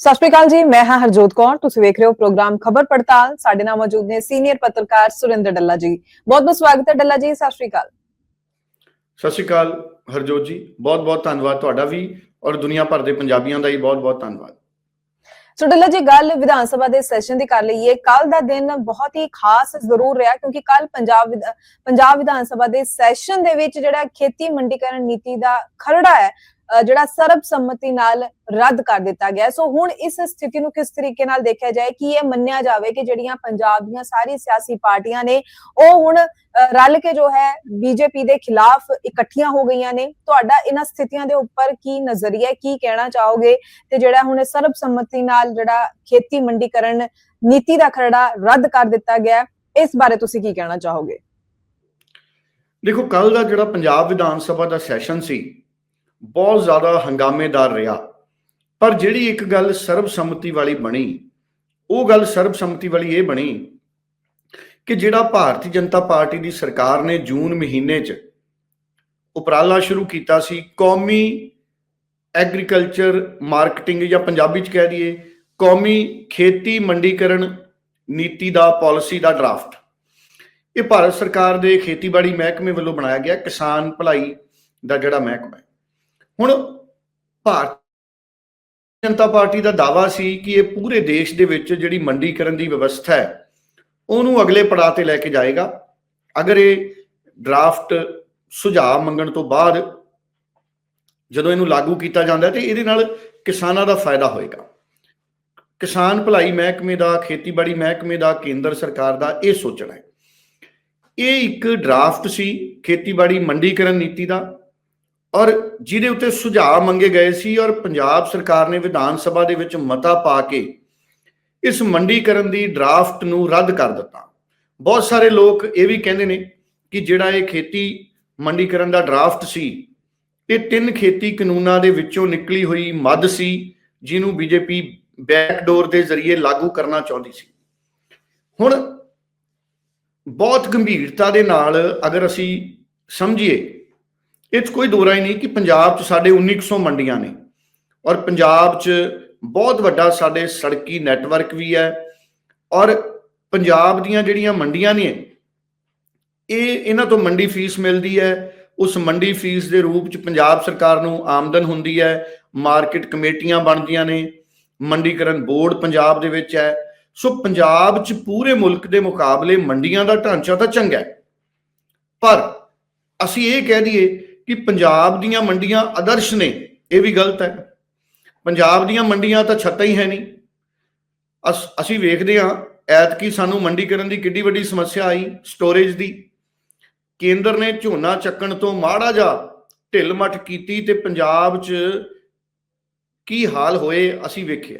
ਸਤਿ ਸ਼੍ਰੀ ਅਕਾਲ ਜੀ ਮੈਂ ਹਾਂ ਹਰਜੋਤ ਕੌਰ। ਤੁਸੀਂ ਵੇਖ ਰਹੇ ਹੋ ਪ੍ਰੋਗਰਾਮ ਖਬਰ ਪੜਤਾਲ। ਸਾਡੇ ਨਾਲ ਮੌਜੂਦ ਨੇ ਸੀਨੀਅਰ ਪੱਤਰਕਾਰ ਸੁਰਿੰਦਰ ਡੱਲਾ ਜੀ। ਬਹੁਤ ਬਹੁਤ ਸਵਾਗਤ ਹੈ ਡੱਲਾ ਜੀ ਸਤਿ ਸ਼੍ਰੀ ਅਕਾਲ। ਸਤਿ ਸ਼੍ਰੀ ਅਕਾਲ ਹਰਜੋਤ ਜੀ। ਬਹੁਤ ਬਹੁਤ ਧੰਨਵਾਦ ਤੁਹਾਡਾ ਵੀ ਔਰ ਦੁਨੀਆ ਭਰ ਦੇ ਪੰਜਾਬੀਆਂ ਦਾ ਹੀ ਬਹੁਤ ਬਹੁਤ ਧੰਨਵਾਦ। ਸੋ ਡੱਲਾ ਜੀ ਗੱਲ ਵਿਧਾਨ ਸਭਾ ਦੇ ਸੈਸ਼ਨ ਦੀ ਕਰ ਲਈਏ। ਕੱਲ ਦਾ ਦਿਨ ਬਹੁਤ ਹੀ ਖਾਸ ਜ਼ਰੂਰ ਰਿਹਾ ਕਿਉਂਕਿ ਕੱਲ ਪੰਜਾਬ ਪੰਜਾਬ ਵਿਧਾਨ ਸਭਾ ਦੇ ਸੈਸ਼ਨ ਦੇ ਵਿੱਚ ਜਿਹੜਾ ਖੇਤੀ ਮੰਡੀਕਰਨ ਨੀਤੀ ਦਾ ਖਰੜਾ ਹੈ ਅ, ਜਿਹੜਾ ਸਰਬਸੰਮਤੀ ਨਾਲ ਰੱਦ ਕਰ ਦਿੱਤਾ ਗਿਆ ਸੋ ਹੁਣ ਇਸ ਸਥਿਤੀ ਨੂੰ ਕਿਸ ਤਰੀਕੇ ਨਾਲ ਦੇਖਿਆ ਜਾਏ ਕਿ ਇਹ ਮੰਨਿਆ ਜਾਵੇ ਕਿ ਜਿਹੜੀਆਂ ਪੰਜਾਬ ਦੀਆਂ ਸਾਰੀ ਸਿਆਸੀ ਪਾਰਟੀਆਂ ਨੇ ਉਹ ਹੁਣ ਰਲ ਕੇ ਜੋ ਹੈ ਬੀਜੇਪੀ ਦੇ ਖਿਲਾਫ ਇਕੱਠੀਆਂ ਹੋ ਗਈਆਂ ਨੇ। ਤੁਹਾਡਾ ਇਹਨਾਂ ਸਥਿਤੀਆਂ ਦੇ ਉੱਪਰ ਕੀ ਨਜ਼ਰੀਆ ਕੀ ਕਹਿਣਾ ਚਾਹੋਗੇ? ਤੇ ਜਿਹੜਾ ਹੁਣ ਸਰਬਸੰਮਤੀ ਨਾਲ ਜਿਹੜਾ ਖੇਤੀ ਮੰਡੀਕਰਨ ਨੀਤੀ ਦਾ ਖਰੜਾ ਰੱਦ ਕਰ ਦਿੱਤਾ ਗਿਆ ਇਸ ਬਾਰੇ ਤੁਸੀਂ ਕੀ ਕਹਿਣਾ ਚਾਹੋਗੇ? ਦੇਖੋ ਕੱਲ ਦਾ ਜਿਹੜਾ ਪੰਜਾਬ ਵਿਧਾਨ ਸਭਾ ਦਾ ਸੈਸ਼ਨ ਸੀ ਬਹੁਤ ਜ਼ਿਆਦਾ ਹੰਗਾਮੇਦਾਰ ਰਿਹਾ। ਪਰ ਜਿਹੜੀ ਇੱਕ ਗੱਲ ਸਰਬਸੰਮਤੀ ਵਾਲੀ ਬਣੀ, ਉਹ ਗੱਲ ਸਰਬਸੰਮਤੀ ਵਾਲੀ ਇਹ ਬਣੀ ਕਿ ਜਿਹੜਾ ਭਾਰਤੀ ਜਨਤਾ ਪਾਰਟੀ ਦੀ ਸਰਕਾਰ ਨੇ ਜੂਨ ਮਹੀਨੇ 'ਚ ਉਪਰਾਲਾ ਸ਼ੁਰੂ ਕੀਤਾ ਸੀ, ਕੌਮੀ ਐਗਰੀਕਲਚਰ ਮਾਰਕੀਟਿੰਗ ਜਾਂ ਪੰਜਾਬੀ 'ਚ ਕਹਿ ਦਈਏ, ਕੌਮੀ ਖੇਤੀ ਮੰਡੀਕਰਨ ਨੀਤੀ ਦਾ, ਪਾਲਿਸੀ ਦਾ ਡਰਾਫਟ। ਇਹ ਭਾਰਤ ਸਰਕਾਰ ਦੇ ਖੇਤੀਬਾੜੀ ਮਹਿਕਮੇ ਵੱਲੋਂ ਬਣਾਇਆ ਗਿਆ ਕਿਸਾਨ ਭਲਾਈ ਦਾ ਜਿਹੜਾ ਮਹਿਕਮਾ ਹੈ। ਹੁਣ ਭਾਰਤ ਜਨਤਾ ਪਾਰਟੀ ਦਾ ਦਾਵਾ ਸੀ ਕਿ ਇਹ ਪੂਰੇ ਦੇਸ਼ ਦੇ ਵਿੱਚ ਜਿਹੜੀ ਮੰਡੀਕਰਨ ਦੀ ਵਿਵਸਥਾ ਹੈ, ਉਹਨੂੰ ਅਗਲੇ ਪੜਾਅ ਤੇ ਲੈ ਕੇ ਜਾਏਗਾ। ਅਗਰ ਇਹ ਡਰਾਫਟ ਸੁਝਾਅ ਮੰਗਣ ਤੋਂ ਬਾਅਦ ਜਦੋਂ ਇਹਨੂੰ ਲਾਗੂ ਕੀਤਾ ਜਾਂਦਾ ਹੈ, ਤੇ ਇਹਦੇ ਨਾਲ ਕਿਸਾਨਾਂ ਦਾ ਫਾਇਦਾ ਹੋਏਗਾ। ਕਿਸਾਨ ਭਲਾਈ ਮਹਿਕਮੇ ਦਾ, ਖੇਤੀਬਾੜੀ ਮਹਿਕਮੇ ਦਾ, ਕੇਂਦਰ ਸਰਕਾਰ ਦਾ ਇਹ ਸੋਚਣਾ ਹੈ। ਇਹ ਇੱਕ ਡਰਾਫਟ ਸੀ ਖੇਤੀਬਾੜੀ ਮੰਡੀਕਰਨ ਨੀਤੀ ਦਾ। ਔਰ ਜਿਹਦੇ ਉੱਤੇ ਸੁਝਾਅ ਮੰਗੇ ਗਏ ਸੀ ਔਰ ਪੰਜਾਬ ਸਰਕਾਰ ਨੇ ਵਿਧਾਨ ਸਭਾ ਦੇ ਵਿੱਚ ਮਤਾ ਪਾ ਕੇ ਇਸ ਮੰਡੀਕਰਨ ਦੀ ਡਰਾਫਟ ਨੂੰ ਰੱਦ ਕਰ ਦਿੱਤਾ। ਬਹੁਤ ਸਾਰੇ ਲੋਕ ਇਹ ਵੀ ਕਹਿੰਦੇ ਨੇ ਕਿ ਜਿਹੜਾ ਇਹ ਖੇਤੀ ਮੰਡੀਕਰਨ ਦਾ ਡਰਾਫਟ ਸੀ, ਇਹ ਤਿੰਨ ਖੇਤੀ ਕਾਨੂੰਨਾਂ ਦੇ ਵਿੱਚੋਂ ਨਿਕਲੀ ਹੋਈ ਮੱਦ ਸੀ, ਜਿਹਨੂੰ ਬੀਜੇਪੀ ਬੈਕਡੋਰ ਦੇ ਜ਼ਰੀਏ ਲਾਗੂ ਕਰਨਾ ਚਾਹੁੰਦੀ ਸੀ। ਹੁਣ ਬਹੁਤ ਗੰਭੀਰਤਾ ਦੇ ਨਾਲ ਅਗਰ ਅਸੀਂ ਸਮਝੀਏ ਇਹ 'ਚ ਕੋਈ ਦੋਰਾ ਹੀ ਨਹੀਂ ਕਿ ਪੰਜਾਬ 'ਚ ਸਾਡੇ 1900 ਮੰਡੀਆਂ ਨੇ। ਔਰ ਪੰਜਾਬ 'ਚ ਬਹੁਤ ਵੱਡਾ ਸਾਡੇ ਸੜਕੀ ਨੈਟਵਰਕ ਵੀ ਹੈ। ਔਰ ਪੰਜਾਬ ਦੀਆਂ ਜਿਹੜੀਆਂ ਮੰਡੀਆਂ ਨੇ, ਇਹ ਇਹਨਾਂ ਤੋਂ ਮੰਡੀ ਫੀਸ ਮਿਲਦੀ ਹੈ। ਉਸ ਮੰਡੀ ਫੀਸ ਦੇ ਰੂਪ 'ਚ ਪੰਜਾਬ ਸਰਕਾਰ ਨੂੰ ਆਮਦਨ ਹੁੰਦੀ ਹੈ। ਮਾਰਕੀਟ ਕਮੇਟੀਆਂ ਬਣਦੀਆਂ ਨੇ। ਮੰਡੀਕਰਨ ਬੋਰਡ ਪੰਜਾਬ ਦੇ ਵਿੱਚ ਹੈ। ਸੋ ਪੰਜਾਬ 'ਚ ਪੂਰੇ ਮੁਲਕ ਦੇ ਮੁਕਾਬਲੇ ਮੰਡੀਆਂ ਦਾ ਢਾਂਚਾ ਤਾਂ ਚੰਗਾ ਹੈ। ਪਰ ਅਸੀਂ ਇਹ ਕਹਿ ਦਈਏ ਕਿ ਪੰਜਾਬ ਦੀਆਂ ਮੰਡੀਆਂ ਆਦਰਸ਼ ਨੇ, ਇਹ ਵੀ ਗਲਤ ਹੈ। ਪੰਜਾਬ ਦੀਆਂ ਮੰਡੀਆਂ ਤਾਂ ਛੱਤਾਂ ਹੀ ਹੈ ਨਹੀਂ। ਅਸ- ਅਸੀਂ ਵੇਖਦੇ ਹਾਂ, ਐਤਕੀ ਸਾਨੂੰ ਮੰਡੀਕਰਨ ਦੀ ਕਿੱਡੀ ਵੱਡੀ ਸਮੱਸਿਆ ਆਈ ਸਟੋਰੇਜ ਦੀ। ਕੇਂਦਰ ਨੇ ਝੋਨਾ ਚੱਕਣ ਤੋਂ ਮਾੜਾ ਜਾ ਢਿੱਲ ਮੱਠ ਕੀਤੀ ਤੇ ਪੰਜਾਬ 'ਚ ਕੀ ਹਾਲ ਹੋਏ ਅਸੀਂ ਵੇਖਿਆ।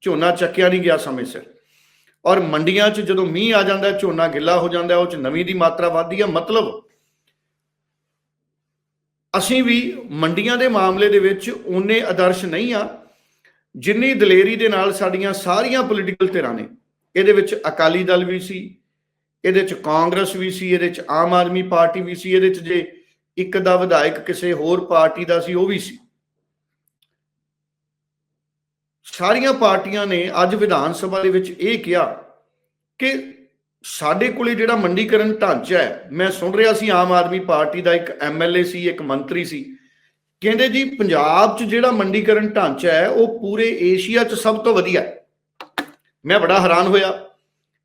ਝੋਨਾ ਚੱਕਿਆ ਨਹੀਂ ਗਿਆ ਸਮੇਂ ਸਿਰ। ਔਰ ਮੰਡੀਆਂ 'ਚ ਜਦੋਂ ਮੀਂਹ ਆ ਜਾਂਦਾ, ਝੋਨਾ ਗਿੱਲਾ ਹੋ ਜਾਂਦਾ, ਉਹ 'ਚ ਨਮੀ ਦੀ ਮਾਤਰਾ ਵੱਧਦੀ ਹੈ। ਮਤਲਬ ਅਸੀਂ ਵੀ ਮੰਡੀਆਂ ਦੇ ਮਾਮਲੇ ਦੇ ਵਿੱਚ ਉਨੇ ਆਦਰਸ਼ ਨਹੀਂ ਆ, ਜਿੰਨੀ ਦਲੇਰੀ ਦੇ ਨਾਲ ਸਾਡੀਆਂ ਸਾਰੀਆਂ ਪੋਲੀਟੀਕਲ ਧਿਰਾਂ ਨੇ। ਇਹਦੇ ਵਿੱਚ ਅਕਾਲੀ ਦਲ ਵੀ ਸੀ, ਇਹਦੇ ਵਿੱਚ ਕਾਂਗਰਸ ਵੀ ਸੀ, ਇਹਦੇ ਵਿੱਚ ਆਮ ਆਦਮੀ ਪਾਰਟੀ ਵੀ ਸੀ, ਇਹਦੇ ਵਿੱਚ ਜੇ ਇੱਕ ਦਾ ਵਿਧਾਇਕ ਕਿਸੇ ਹੋਰ ਪਾਰਟੀ ਦਾ ਸੀ, ਉਹ ਵੀ ਸੀ। ਸਾਰੀਆਂ ਪਾਰਟੀਆਂ ਨੇ ਅੱਜ ਵਿਧਾਨ ਸਭਾ ਦੇ ਵਿੱਚ ਇਹ ਕਿਹਾ ਕਿ ਸਾਡੇ ਕੋਲੇ ਜਿਹੜਾ ਮੰਡੀਕਰਨ ਢਾਂਚਾ ਹੈ, ਮੈਂ ਸੁਣ ਰਿਹਾ ਸੀ ਆਮ ਆਦਮੀ ਪਾਰਟੀ ਦਾ ਇੱਕ ਐਮਐਲਏ ਸੀ, ਇੱਕ ਮੰਤਰੀ ਸੀ। ਕਹਿੰਦੇ ਜੀ, ਪੰਜਾਬ 'ਚ ਜਿਹੜਾ ਮੰਡੀਕਰਨ ਢਾਂਚਾ ਹੈ, ਉਹ ਪੂਰੇ ਏਸ਼ੀਆ 'ਚ ਸਭ ਤੋਂ ਵਧੀਆ ਹੈ। ਮੈਂ ਬੜਾ ਹੈਰਾਨ ਹੋਇਆ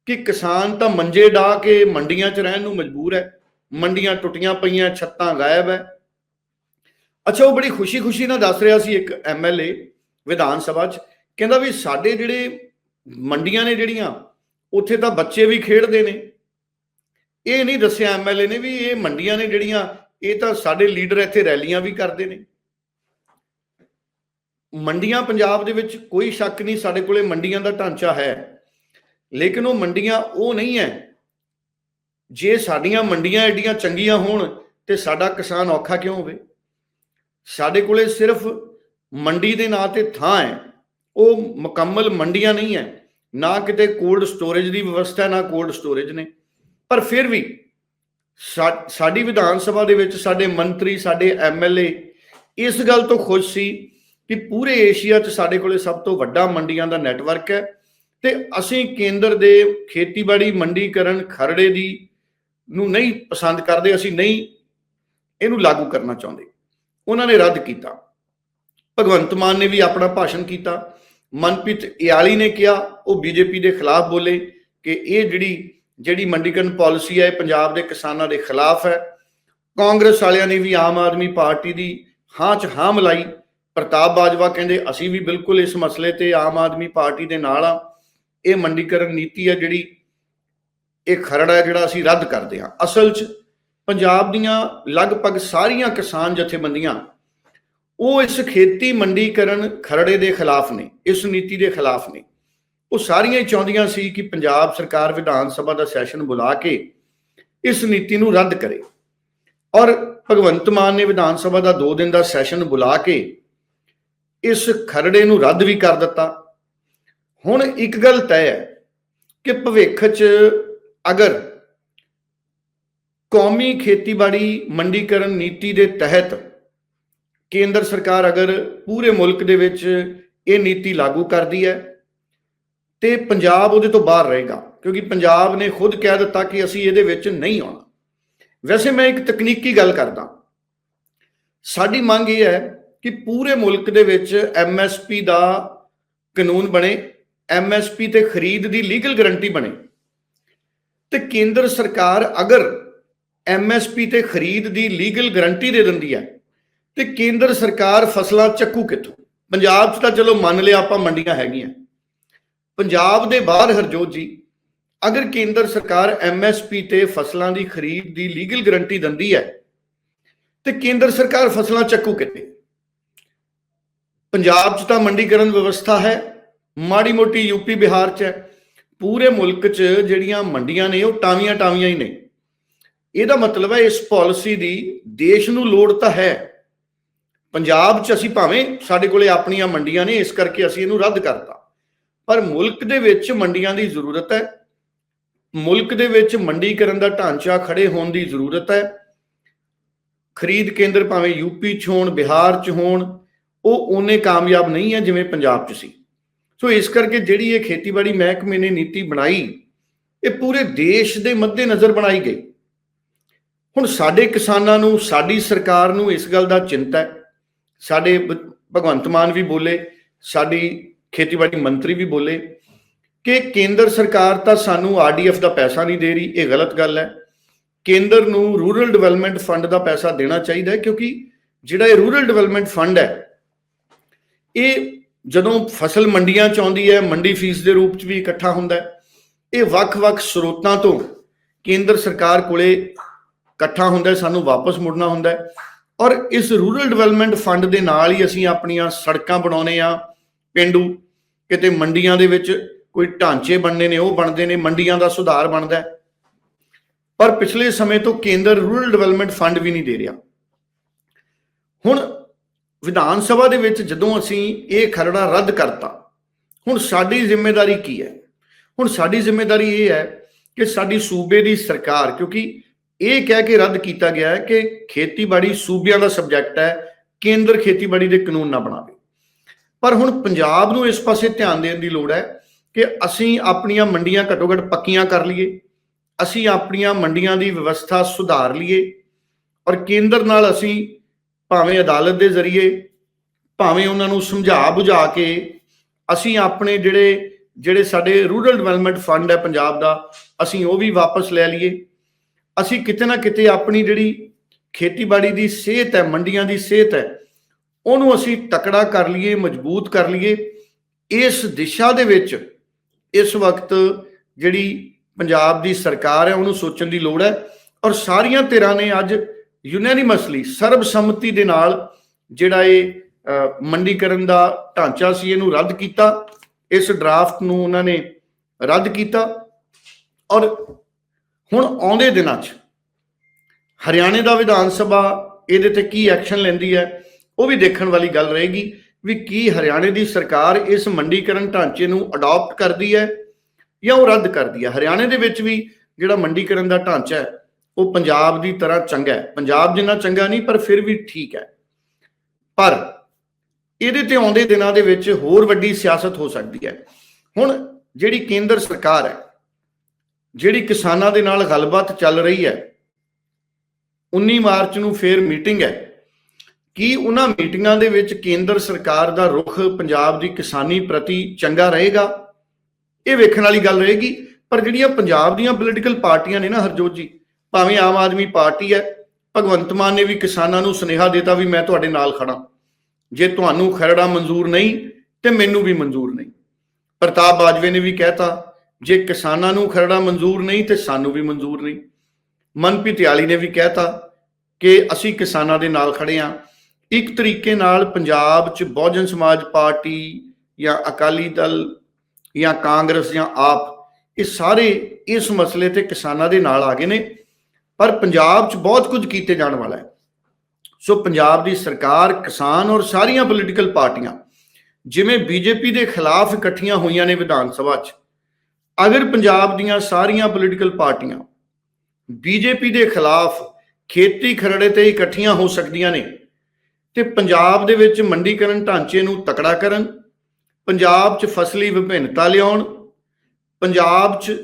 ਕਿ ਕਿਸਾਨ ਤਾਂ ਮੰਜੇ ਢਾ ਕੇ ਮੰਡੀਆਂ 'ਚ ਰਹਿਣ ਨੂੰ ਮਜਬੂਰ ਹੈ। ਮੰਡੀਆਂ ਟੁੱਟੀਆਂ ਪਈਆਂ, ਛੱਤਾਂ ਗਾਇਬ ਹੈ। ਅੱਛਾ, ਉਹ ਬੜੀ ਖੁਸ਼ੀ-ਖੁਸ਼ੀ ਨਾਲ ਦੱਸ ਰਿਹਾ ਸੀ ਇੱਕ ਐਮਐਲਏ ਵਿਧਾਨ ਸਭਾ 'ਚ। ਕਹਿੰਦਾ ਵੀ ਸਾਡੇ ਜਿਹੜੇ ਮੰਡੀਆਂ ਨੇ ਜਿਹੜੀਆਂ ਉੱਥੇ ਤਾਂ ਬੱਚੇ ਵੀ ਖੇਡਦੇ ਨੇ। ਇਹ ਨਹੀਂ ਦੱਸਿਆ ਐਮਐਲਏ ਨੇ ਵੀ ਇਹ ਮੰਡੀਆਂ ਨੇ ਜਿਹੜੀਆਂ, ਇਹ ਤਾਂ ਸਾਡੇ ਲੀਡਰ ਇੱਥੇ ਰੈਲੀਆਂ ਵੀ ਕਰਦੇ ਨੇ। ਮੰਡੀਆਂ ਪੰਜਾਬ ਦੇ ਵਿੱਚ ਕੋਈ ਸ਼ੱਕ ਨਹੀਂ ਸਾਡੇ ਕੋਲੇ ਮੰਡੀਆਂ ਦਾ ਢਾਂਚਾ ਹੈ। ਲੇਕਿਨ ਉਹ ਮੰਡੀਆਂ ਉਹ ਨਹੀਂ ਹੈ। ਜੇ ਸਾਡੀਆਂ ਮੰਡੀਆਂ ਐਡੀਆਂ ਚੰਗੀਆਂ ਹੋਣ ਤੇ ਸਾਡਾ ਕਿਸਾਨ ਔਖਾ ਕਿਉਂ ਹੋਵੇ? ਸਾਡੇ ਕੋਲੇ ਸਿਰਫ ਮੰਡੀ ਦੇ ਨਾਂ ਤੇ ਥਾਂ ਹੈ। ਉਹ ਮੁਕੰਮਲ ਮੰਡੀਆਂ ਨਹੀਂ ਹੈ। ਨਾ ਕਿਤੇ ਕੋਲਡ ਸਟੋਰੇਜ ਦੀ ਵਿਵਸਥਾ, ਨਾ ਕੋਲਡ ਸਟੋਰੇਜ ਨੇ। ਪਰ ਫਿਰ ਵੀ ਸਾਡੀ ਵਿਧਾਨ ਸਭਾ ਦੇ ਵਿੱਚ ਸਾਡੇ ਮੰਤਰੀ, ਸਾਡੇ ਐਮਐਲਏ ਇਸ ਗੱਲ ਤੋਂ ਖੁਸ਼ ਸੀ ਕਿ ਪੂਰੇ ਏਸ਼ੀਆ 'ਚ ਸਾਡੇ ਕੋਲੇ ਸਭ ਤੋਂ ਵੱਡਾ ਮੰਡੀਆਂ ਦਾ ਨੈਟਵਰਕ ਹੈ ਤੇ ਅਸੀਂ ਕੇਂਦਰ ਦੇ ਖੇਤੀਬਾੜੀ, ਮੰਡੀਕਰਨ, ਖਰੜੇ ਦੀ ਨੂੰ ਨਹੀਂ ਪਸੰਦ ਕਰਦੇ, ਅਸੀਂ ਨਹੀਂ ਇਹਨੂੰ ਲਾਗੂ ਕਰਨਾ ਚਾਹੁੰਦੇ। ਉਹਨਾਂ ਨੇ ਰੱਦ ਕੀਤਾ। ਭਗਵੰਤ ਮਾਨ ਨੇ ਵੀ ਆਪਣਾ ਭਾਸ਼ਣ ਕੀਤਾ। ਮਨਪ੍ਰੀਤ ਇਆਲੀ ਨੇ ਕਿਹਾ, ਉਹ ਬੀਜੇਪੀ ਦੇ ਖਿਲਾਫ ਬੋਲੇ ਕਿ ਇਹ ਜਿਹੜੀ ਜਿਹੜੀ ਮੰਡੀਕਰਨ ਪਾਲਿਸੀ ਹੈ, ਇਹ ਪੰਜਾਬ ਦੇ ਕਿਸਾਨਾਂ ਦੇ ਖਿਲਾਫ ਹੈ। ਕਾਂਗਰਸ ਵਾਲਿਆਂ ਨੇ ਵੀ ਆਮ ਆਦਮੀ ਪਾਰਟੀ ਦੀ ਹਾਂ ਚ ਹਾਂ ਮਿਲਾਈ। ਪ੍ਰਤਾਪ ਬਾਜਵਾ ਕਹਿੰਦੇ, ਅਸੀਂ ਵੀ ਬਿਲਕੁਲ ਇਸ ਮਸਲੇ ਤੇ ਆਮ ਆਦਮੀ ਪਾਰਟੀ ਦੇ ਨਾਲ ਆ ਇਹ ਮੰਡੀਕਰਨ ਨੀਤੀ ਹੈ ਜਿਹੜੀ, ਇਹ ਖਰੜਾ ਹੈ ਜਿਹੜਾ ਅਸੀਂ ਰੱਦ ਕਰਦੇ ਹਾਂ। ਅਸਲ 'ਚ ਪੰਜਾਬ ਦੀਆਂ ਲਗਭਗ ਸਾਰੀਆਂ ਕਿਸਾਨ ਜਥੇਬੰਦੀਆਂ ਉਹ ਇਸ ਖੇਤੀ ਮੰਡੀਕਰਨ ਖਰੜੇ ਦੇ ਖਿਲਾਫ ਨੇ, ਇਸ ਨੀਤੀ ਦੇ ਖਿਲਾਫ ਨੇ। ਉਹ ਸਾਰੀਆਂ ਹੀ ਚਾਹੁੰਦੀਆਂ ਸੀ ਕਿ ਪੰਜਾਬ ਸਰਕਾਰ ਵਿਧਾਨ ਸਭਾ ਦਾ ਸੈਸ਼ਨ ਬੁਲਾ ਕੇ ਇਸ ਨੀਤੀ ਨੂੰ ਰੱਦ ਕਰੇ। ਔਰ ਭਗਵੰਤ ਮਾਨ ਨੇ ਵਿਧਾਨ ਸਭਾ ਦਾ 2 ਦਿਨ ਦਾ ਸੈਸ਼ਨ ਬੁਲਾ ਕੇ ਇਸ ਖਰੜੇ ਨੂੰ ਰੱਦ ਵੀ ਕਰ ਦਿੱਤਾ। ਹੁਣ ਇੱਕ ਗੱਲ ਤੈਅ ਹੈ ਕਿ ਭਵਿੱਖ 'ਚ ਅਗਰ ਕੌਮੀ ਖੇਤੀਬਾੜੀ ਮੰਡੀਕਰਨ ਨੀਤੀ ਦੇ ਤਹਿਤ ਕੇਂਦਰ ਸਰਕਾਰ ਅਗਰ ਪੂਰੇ ਮੁਲਕ ਦੇ ਵਿੱਚ ਇਹ ਨੀਤੀ ਲਾਗੂ ਕਰਦੀ ਹੈ ਤੇ ਪੰਜਾਬ ਉਹਦੇ ਤੋਂ ਬਾਹਰ ਰਹੇਗਾ, ਕਿਉਂਕਿ ਪੰਜਾਬ ਨੇ ਖੁਦ ਕਹਿ ਦਿੱਤਾ ਕਿ ਅਸੀਂ ਇਹਦੇ ਵਿੱਚ ਨਹੀਂ ਆਉਣਾ। ਵੈਸੇ ਮੈਂ ਇੱਕ ਤਕਨੀਕੀ ਗੱਲ ਕਰਦਾ। ਸਾਡੀ ਮੰਗ ਇਹ ਹੈ ਕਿ ਪੂਰੇ ਮੁਲਕ ਦੇ ਵਿੱਚ ਐਮਐਸਪੀ ਦਾ ਕਾਨੂੰਨ ਬਣੇ ਐਮਐਸਪੀ ਤੇ ਖਰੀਦ ਦੀ ਲੀਗਲ ਗਾਰੰਟੀ ਬਣੇ। ਤੇ ਕੇਂਦਰ ਸਰਕਾਰ ਅਗਰ ਐਮਐਸਪੀ ਤੇ ਖਰੀਦ ਦੀ ਲੀਗਲ ਗਾਰੰਟੀ ਦੇ ਦਿੰਦੀ ਹੈ ਤੇ ਕੇਂਦਰ ਸਰਕਾਰ ਫਸਲਾਂ ਚੱਕੂ ਕਿੱਥੋਂ? ਪੰਜਾਬ 'ਚ ਤਾਂ ਚਲੋ ਮੰਨ ਲਿਆ ਆਪਾਂ ਮੰਡੀਆਂ ਹੈਗੀਆਂ। ਪੰਜਾਬ ਦੇ ਬਾਹਰ ਹਰਜੋਤ ਜੀ, ਅਗਰ ਕੇਂਦਰ ਸਰਕਾਰ ਐਮਐਸਪੀ ਤੇ ਫਸਲਾਂ ਦੀ ਖਰੀਦ ਦੀ ਲੀਗਲ ਗਾਰੰਟੀ ਦਿੰਦੀ ਹੈ, ਤੇ ਕੇਂਦਰ ਸਰਕਾਰ ਫਸਲਾਂ ਚੱਕੂ ਕਿੱਥੇ? ਪੰਜਾਬ 'ਚ ਤਾਂ ਮੰਡੀਕਰਨ ਵਿਵਸਥਾ ਹੈ, ਮਾੜੀ ਮੋਟੀ ਯੂਪੀ ਬਿਹਾਰ 'ਚ ਹੈ, ਪੂਰੇ ਮੁਲਕ 'ਚ ਜਿਹੜੀਆਂ ਮੰਡੀਆਂ ਨੇ ਉਹ ਟਾਵੀਆਂ ਟਾਵੀਆਂ ਹੀ ਨੇ। ਇਹਦਾ ਮਤਲਬ ਹੈ ਇਸ ਪਾਲਿਸੀ ਦੀ ਦੇਸ਼ ਨੂੰ ਲੋੜ ਤਾਂ ਹੈ ਪੰਜਾਬ 'ਚ ਅਸੀਂ ਭਾਵੇਂ ਸਾਡੇ ਕੋਲੇ ਆਪਣੀਆਂ ਮੰਡੀਆਂ ਨੇ, ਇਸ ਕਰਕੇ ਅਸੀਂ ਇਹਨੂੰ ਰੱਦ ਕਰਤਾ। ਪਰ ਮੁਲਕ ਦੇ ਵਿੱਚ ਮੰਡੀਆਂ ਦੀ ਜ਼ਰੂਰਤ ਹੈ। ਮੁਲਕ ਦੇ ਵਿੱਚ ਮੰਡੀਕਰਨ ਦਾ ਢਾਂਚਾ ਖੜੇ ਹੋਣ ਦੀ ਜ਼ਰੂਰਤ ਹੈ। ਖਰੀਦ ਕੇਂਦਰ ਭਾਵੇਂ ਯੂਪੀ 'ਚ ਹੋਣ, ਬਿਹਾਰ 'ਚ ਹੋਣ, ਉਹ ਉਹਨੇ ਕਾਮਯਾਬ ਨਹੀਂ ਹੈ ਜਿਵੇਂ ਪੰਜਾਬ 'ਚ ਸੀ। ਸੋ ਇਸ ਕਰਕੇ ਜਿਹੜੀ ਇਹ ਖੇਤੀਬਾੜੀ ਮਹਿਕਮੇ ਨੇ ਨੀਤੀ ਬਣਾਈ, ਇਹ ਪੂਰੇ ਦੇਸ਼ ਦੇ ਮੱਦੇ ਨਜ਼ਰ ਬਣਾਈ ਗਈ। ਹੁਣ ਸਾਡੇ ਕਿਸਾਨਾਂ ਨੂੰ, ਸਾਡੀ ਸਰਕਾਰ ਨੂੰ ਇਸ ਗੱਲ ਦਾ ਚਿੰਤਾ ਹੈ। ਸਾਡੇ ਭਗਵੰਤ ਮਾਨ ਵੀ ਬੋਲੇ, ਸਾਡੀ ਖੇਤੀਬਾੜੀ ਮੰਤਰੀ ਵੀ ਬੋਲੇ ਕਿ ਕੇਂਦਰ ਸਰਕਾਰ ਤਾਂ ਸਾਨੂੰ ਆਰਡੀਐਫ ਦਾ ਪੈਸਾ ਨਹੀਂ ਦੇ ਰਹੀ, ਇਹ ਗਲਤ ਗੱਲ ਹੈ। ਕੇਂਦਰ ਨੂੰ ਰੂਰਲ ਡਿਵੈਲਪਮੈਂਟ ਫੰਡ ਦਾ ਪੈਸਾ ਦੇਣਾ ਚਾਹੀਦਾ ਹੈ ਕਿਉਂਕਿ ਜਿਹੜਾ ਇਹ ਰੂਰਲ ਡਿਵੈਲਪਮੈਂਟ ਫੰਡ ਹੈ, ਇਹ ਜਦੋਂ ਫਸਲ ਮੰਡੀਆਂ ਚ ਆਉਂਦੀ ਹੈ, ਮੰਡੀ ਫੀਸ ਦੇ ਰੂਪ ਚ ਵੀ ਇਕੱਠਾ ਹੁੰਦਾ ਹੈ, ਇਹ ਵੱਖ-ਵੱਖ ਸਰੋਤਾਂ ਤੋਂ ਕੇਂਦਰ ਸਰਕਾਰ ਕੋਲੇ ਇਕੱਠਾ ਹੁੰਦਾ ਸਾਨੂੰ ਵਾਪਸ ਮੁੜਨਾ ਹੁੰਦਾ ਹੈ। ਔਰ ਇਸ ਰੂਰਲ ਡਿਵੈਲਪਮੈਂਟ ਫੰਡ ਦੇ ਨਾਲ ਹੀ ਅਸੀਂ ਆਪਣੀਆਂ ਸੜਕਾਂ ਬਣਾਉਨੇ ਆ ਪਿੰਡੂ, ਕਿਤੇ ਮੰਡੀਆਂ ਦੇ ਵਿੱਚ ਕੋਈ ਢਾਂਚੇ ਬਣਨੇ ਨੇ, ਉਹ ਬਣਦੇ ਨੇ, ਮੰਡੀਆਂ ਦਾ ਸੁਧਾਰ ਬਣਦਾ ਪਰ ਪਿਛਲੇ ਸਮੇਂ ਤੋਂ ਕੇਂਦਰ ਰੂਰਲ ਡਿਵੈਲਪਮੈਂਟ ਫੰਡ ਵੀ ਨਹੀਂ ਦੇ ਰਿਹਾ। ਹੁਣ ਵਿਧਾਨ ਸਭਾ ਦੇ ਵਿੱਚ ਜਦੋਂ ਅਸੀਂ ਇਹ ਖਰੜਾ ਰੱਦ ਕਰਤਾ, ਹੁਣ ਸਾਡੀ ਜ਼ਿੰਮੇਵਾਰੀ ਕੀ ਹੈ? ਹੁਣ ਸਾਡੀ ਜ਼ਿੰਮੇਵਾਰੀ ਇਹ ਹੈ ਕਿ ਸਾਡੀ ਸੂਬੇ ਦੀ ਸਰਕਾਰ, ਕਿਉਂਕਿ ਇਹ ਕਹਿ ਕੇ ਰੱਦ ਕੀਤਾ ਗਿਆ ਹੈ ਕਿ ਖੇਤੀਬਾੜੀ ਸੂਬਿਆਂ ਦਾ ਸਬਜੈਕਟ ਹੈ, ਕੇਂਦਰ ਖੇਤੀਬਾੜੀ ਦੇ ਕਾਨੂੰਨ ਨਾ ਬਣਾਵੇ। ਪਰ ਹੁਣ ਪੰਜਾਬ ਨੂੰ ਇਸ ਪਾਸੇ ਧਿਆਨ ਦੇਣ ਦੀ ਲੋੜ ਹੈ ਕਿ ਅਸੀਂ ਆਪਣੀਆਂ ਮੰਡੀਆਂ ਘੱਟੋ ਘੱਟ ਪੱਕੀਆਂ ਕਰ ਲਈਏ, ਅਸੀਂ ਆਪਣੀਆਂ ਮੰਡੀਆਂ ਦੀ ਵਿਵਸਥਾ ਸੁਧਾਰ ਲਈਏ ਔਰ ਕੇਂਦਰ ਨਾਲ ਅਸੀਂ ਭਾਵੇਂ ਅਦਾਲਤ ਦੇ ਜ਼ਰੀਏ, ਭਾਵੇਂ ਉਹਨਾਂ ਨੂੰ ਸਮਝਾ ਬੁਝਾ ਕੇ ਅਸੀਂ ਆਪਣੇ ਜਿਹੜੇ ਜਿਹੜੇ ਸਾਡੇ ਰੂਰਲ ਡਿਵੈਲਪਮੈਂਟ ਫੰਡ ਹੈ ਪੰਜਾਬ ਦਾ, ਅਸੀਂ ਉਹ ਵੀ ਵਾਪਸ ਲੈ ਲਈਏ। ਅਸੀਂ ਕਿਤੇ ਨਾ ਕਿਤੇ ਆਪਣੀ ਜਿਹੜੀ ਖੇਤੀਬਾੜੀ ਦੀ ਸਿਹਤ ਹੈ, ਮੰਡੀਆਂ ਦੀ ਸਿਹਤ ਹੈ, ਉਹਨੂੰ ਅਸੀਂ ਤਕੜਾ ਕਰ ਲਈਏ, ਮਜ਼ਬੂਤ ਕਰ ਲਈਏ। ਇਸ ਦਿਸ਼ਾ ਦੇ ਵਿੱਚ ਇਸ ਵਕਤ ਜਿਹੜੀ ਪੰਜਾਬ ਦੀ ਸਰਕਾਰ ਹੈ, ਉਹਨੂੰ ਸੋਚਣ ਦੀ ਲੋੜ ਹੈ ਔਰ ਸਾਰੀਆਂ ਧਿਰਾਂ ਨੇ ਅੱਜ ਯੂਨੈਨਿਮਸਲੀ ਸਰਬਸੰਮਤੀ ਦੇ ਨਾਲ ਜਿਹੜਾ ਇਹ ਮੰਡੀਕਰਨ ਦਾ ਢਾਂਚਾ ਸੀ, ਇਹਨੂੰ ਰੱਦ ਕੀਤਾ। ਇਸ ਡਰਾਫਟ ਨੂੰ ਉਹਨਾਂ ਨੇ ਰੱਦ ਕੀਤਾ ਔਰ ਹੁਣ ਆਉਂਦੇ ਦਿਨਾਂ 'ਚ ਹਰਿਆਣੇ ਦਾ ਵਿਧਾਨ ਸਭਾ ਇਹਦੇ ਤੇ ਕੀ ਐਕਸ਼ਨ ਲੈਂਦੀ ਹੈ, ਉਹ ਵੀ ਦੇਖਣ ਵਾਲੀ ਗੱਲ ਰਹੇਗੀ ਵੀ ਕੀ ਹਰਿਆਣੇ ਦੀ ਸਰਕਾਰ ਇਸ ਮੰਡੀਕਰਨ ਢਾਂਚੇ ਨੂੰ ਅਡਾਪਟ ਕਰਦੀ ਹੈ ਜਾਂ ਉਹ ਰੱਦ ਕਰਦੀ ਹੈ। ਹਰਿਆਣੇ ਦੇ ਵਿੱਚ ਵੀ ਜਿਹੜਾ ਮੰਡੀਕਰਨ ਦਾ ਢਾਂਚਾ ਹੈ, ਉਹ ਪੰਜਾਬ ਦੀ ਤਰ੍ਹਾਂ ਚੰਗਾ ਹੈ। ਪੰਜਾਬ ਜਿੰਨਾ ਚੰਗਾ ਨਹੀਂ, ਪਰ ਫਿਰ ਵੀ ਠੀਕ ਹੈ। ਪਰ ਇਹਦੇ ਤੇ ਆਉਂਦੇ ਦਿਨਾਂ ਦੇ ਵਿੱਚ ਹੋਰ ਵੱਡੀ ਸਿਆਸਤ ਹੋ ਸਕਦੀ ਹੈ। ਹੁਣ ਜਿਹੜੀ ਕੇਂਦਰ ਸਰਕਾਰ ਹੈ ਜਿਹੜੀ ਕਿਸਾਨਾਂ ਦੇ ਨਾਲ ਗੱਲਬਾਤ ਚੱਲ ਰਹੀ ਹੈ 19 ਮਾਰਚ ਨੂੰ ਫੇਰ ਮੀਟਿੰਗ ਹੈ। ਕੀ ਉਹਨਾਂ ਮੀਟਿੰਗਾਂ ਦੇ ਵਿੱਚ ਕੇਂਦਰ ਸਰਕਾਰ ਦਾ ਰੁਖ ਪੰਜਾਬ ਦੀ ਕਿਸਾਨੀ ਪ੍ਰਤੀ ਚੰਗਾ ਰਹੇਗਾ? ਇਹ ਵੇਖਣ ਵਾਲੀ ਗੱਲ ਰਹੇਗੀ, ਪਰ ਜਿਹੜੀਆਂ ਪੰਜਾਬ ਦੀਆਂ ਪੋਲੀਟੀਕਲ ਪਾਰਟੀਆਂ ਨੇ ਨਾ ਹਰਜੋਤ ਜੀ, ਭਾਵੇਂ ਆਮ ਆਦਮੀ ਪਾਰਟੀ ਹੈ, ਭਗਵੰਤ ਮਾਨ ਨੇ ਵੀ ਕਿਸਾਨਾਂ ਨੂੰ ਸੁਨੇਹਾ ਦਿੱਤਾ ਵੀ ਮੈਂ ਤੁਹਾਡੇ ਨਾਲ ਖੜਾ ਜੇ ਤੁਹਾਨੂੰ ਖਰੜਾ ਮਨਜ਼ੂਰ ਨਹੀਂ, ਤੇ ਮੈਨੂੰ ਵੀ ਮਨਜ਼ੂਰ ਨਹੀਂ। ਪ੍ਰਤਾਪ ਬਾਜਵੇ ਨੇ ਵੀ ਕਹਿਤਾ ਜੇ ਕਿਸਾਨਾਂ ਨੂੰ ਖਰੜਾ ਮਨਜ਼ੂਰ ਨਹੀਂ ਤੇ ਸਾਨੂੰ ਵੀ ਮਨਜ਼ੂਰ ਨਹੀਂ। ਮਨਪ੍ਰੀਤ ਆਲੀ ਨੇ ਵੀ ਕਹਿਤਾ ਕਿ ਅਸੀਂ ਕਿਸਾਨਾਂ ਦੇ ਨਾਲ ਖੜੇ ਹਾਂ ਇੱਕ ਤਰੀਕੇ ਨਾਲ ਪੰਜਾਬ 'ਚ ਬਹੁਜਨ ਸਮਾਜ ਪਾਰਟੀ ਜਾਂ ਅਕਾਲੀ ਦਲ ਜਾਂ ਕਾਂਗਰਸ ਜਾਂ ਆਪ ਇਹ ਸਾਰੇ ਇਸ ਮਸਲੇ ਤੇ ਕਿਸਾਨਾਂ ਦੇ ਨਾਲ ਆ ਗਏ ਨੇ, ਪਰ ਪੰਜਾਬ 'ਚ ਬਹੁਤ ਕੁਝ ਕੀਤੇ ਜਾਣ ਵਾਲਾ ਹੈ। ਸੋ ਪੰਜਾਬ ਦੀ ਸਰਕਾਰ, ਕਿਸਾਨ ਔਰ ਸਾਰੀਆਂ ਪੋਲੀਟੀਕਲ ਪਾਰਟੀਆਂ ਜਿਵੇਂ ਬੀਜੇਪੀ ਦੇ ਖਿਲਾਫ ਇਕੱਠੀਆਂ ਹੋਈਆਂ ਨੇ ਵਿਧਾਨ ਸਭਾ 'ਚ ਅਗਰ ਪੰਜਾਬ ਦੀਆਂ ਸਾਰੀਆਂ ਪੋਲੀਟੀਕਲ ਪਾਰਟੀਆਂ ਬੀਜੇਪੀ ਦੇ ਖਿਲਾਫ ਖੇਤੀ ਖਰੜੇ ਤੇ ਇਕੱਠੀਆਂ ਹੋ ਸਕਦੀਆਂ ਨੇ, ਤੇ ਪੰਜਾਬ ਦੇ ਵਿੱਚ ਮੰਡੀਕਰਨ ਢਾਂਚੇ ਨੂੰ ਤਕੜਾ ਕਰਨ, ਪੰਜਾਬ 'ਚ ਫਸਲੀ ਵਿਭਿੰਨਤਾ ਲਿਆਉਣ, ਪੰਜਾਬ 'ਚ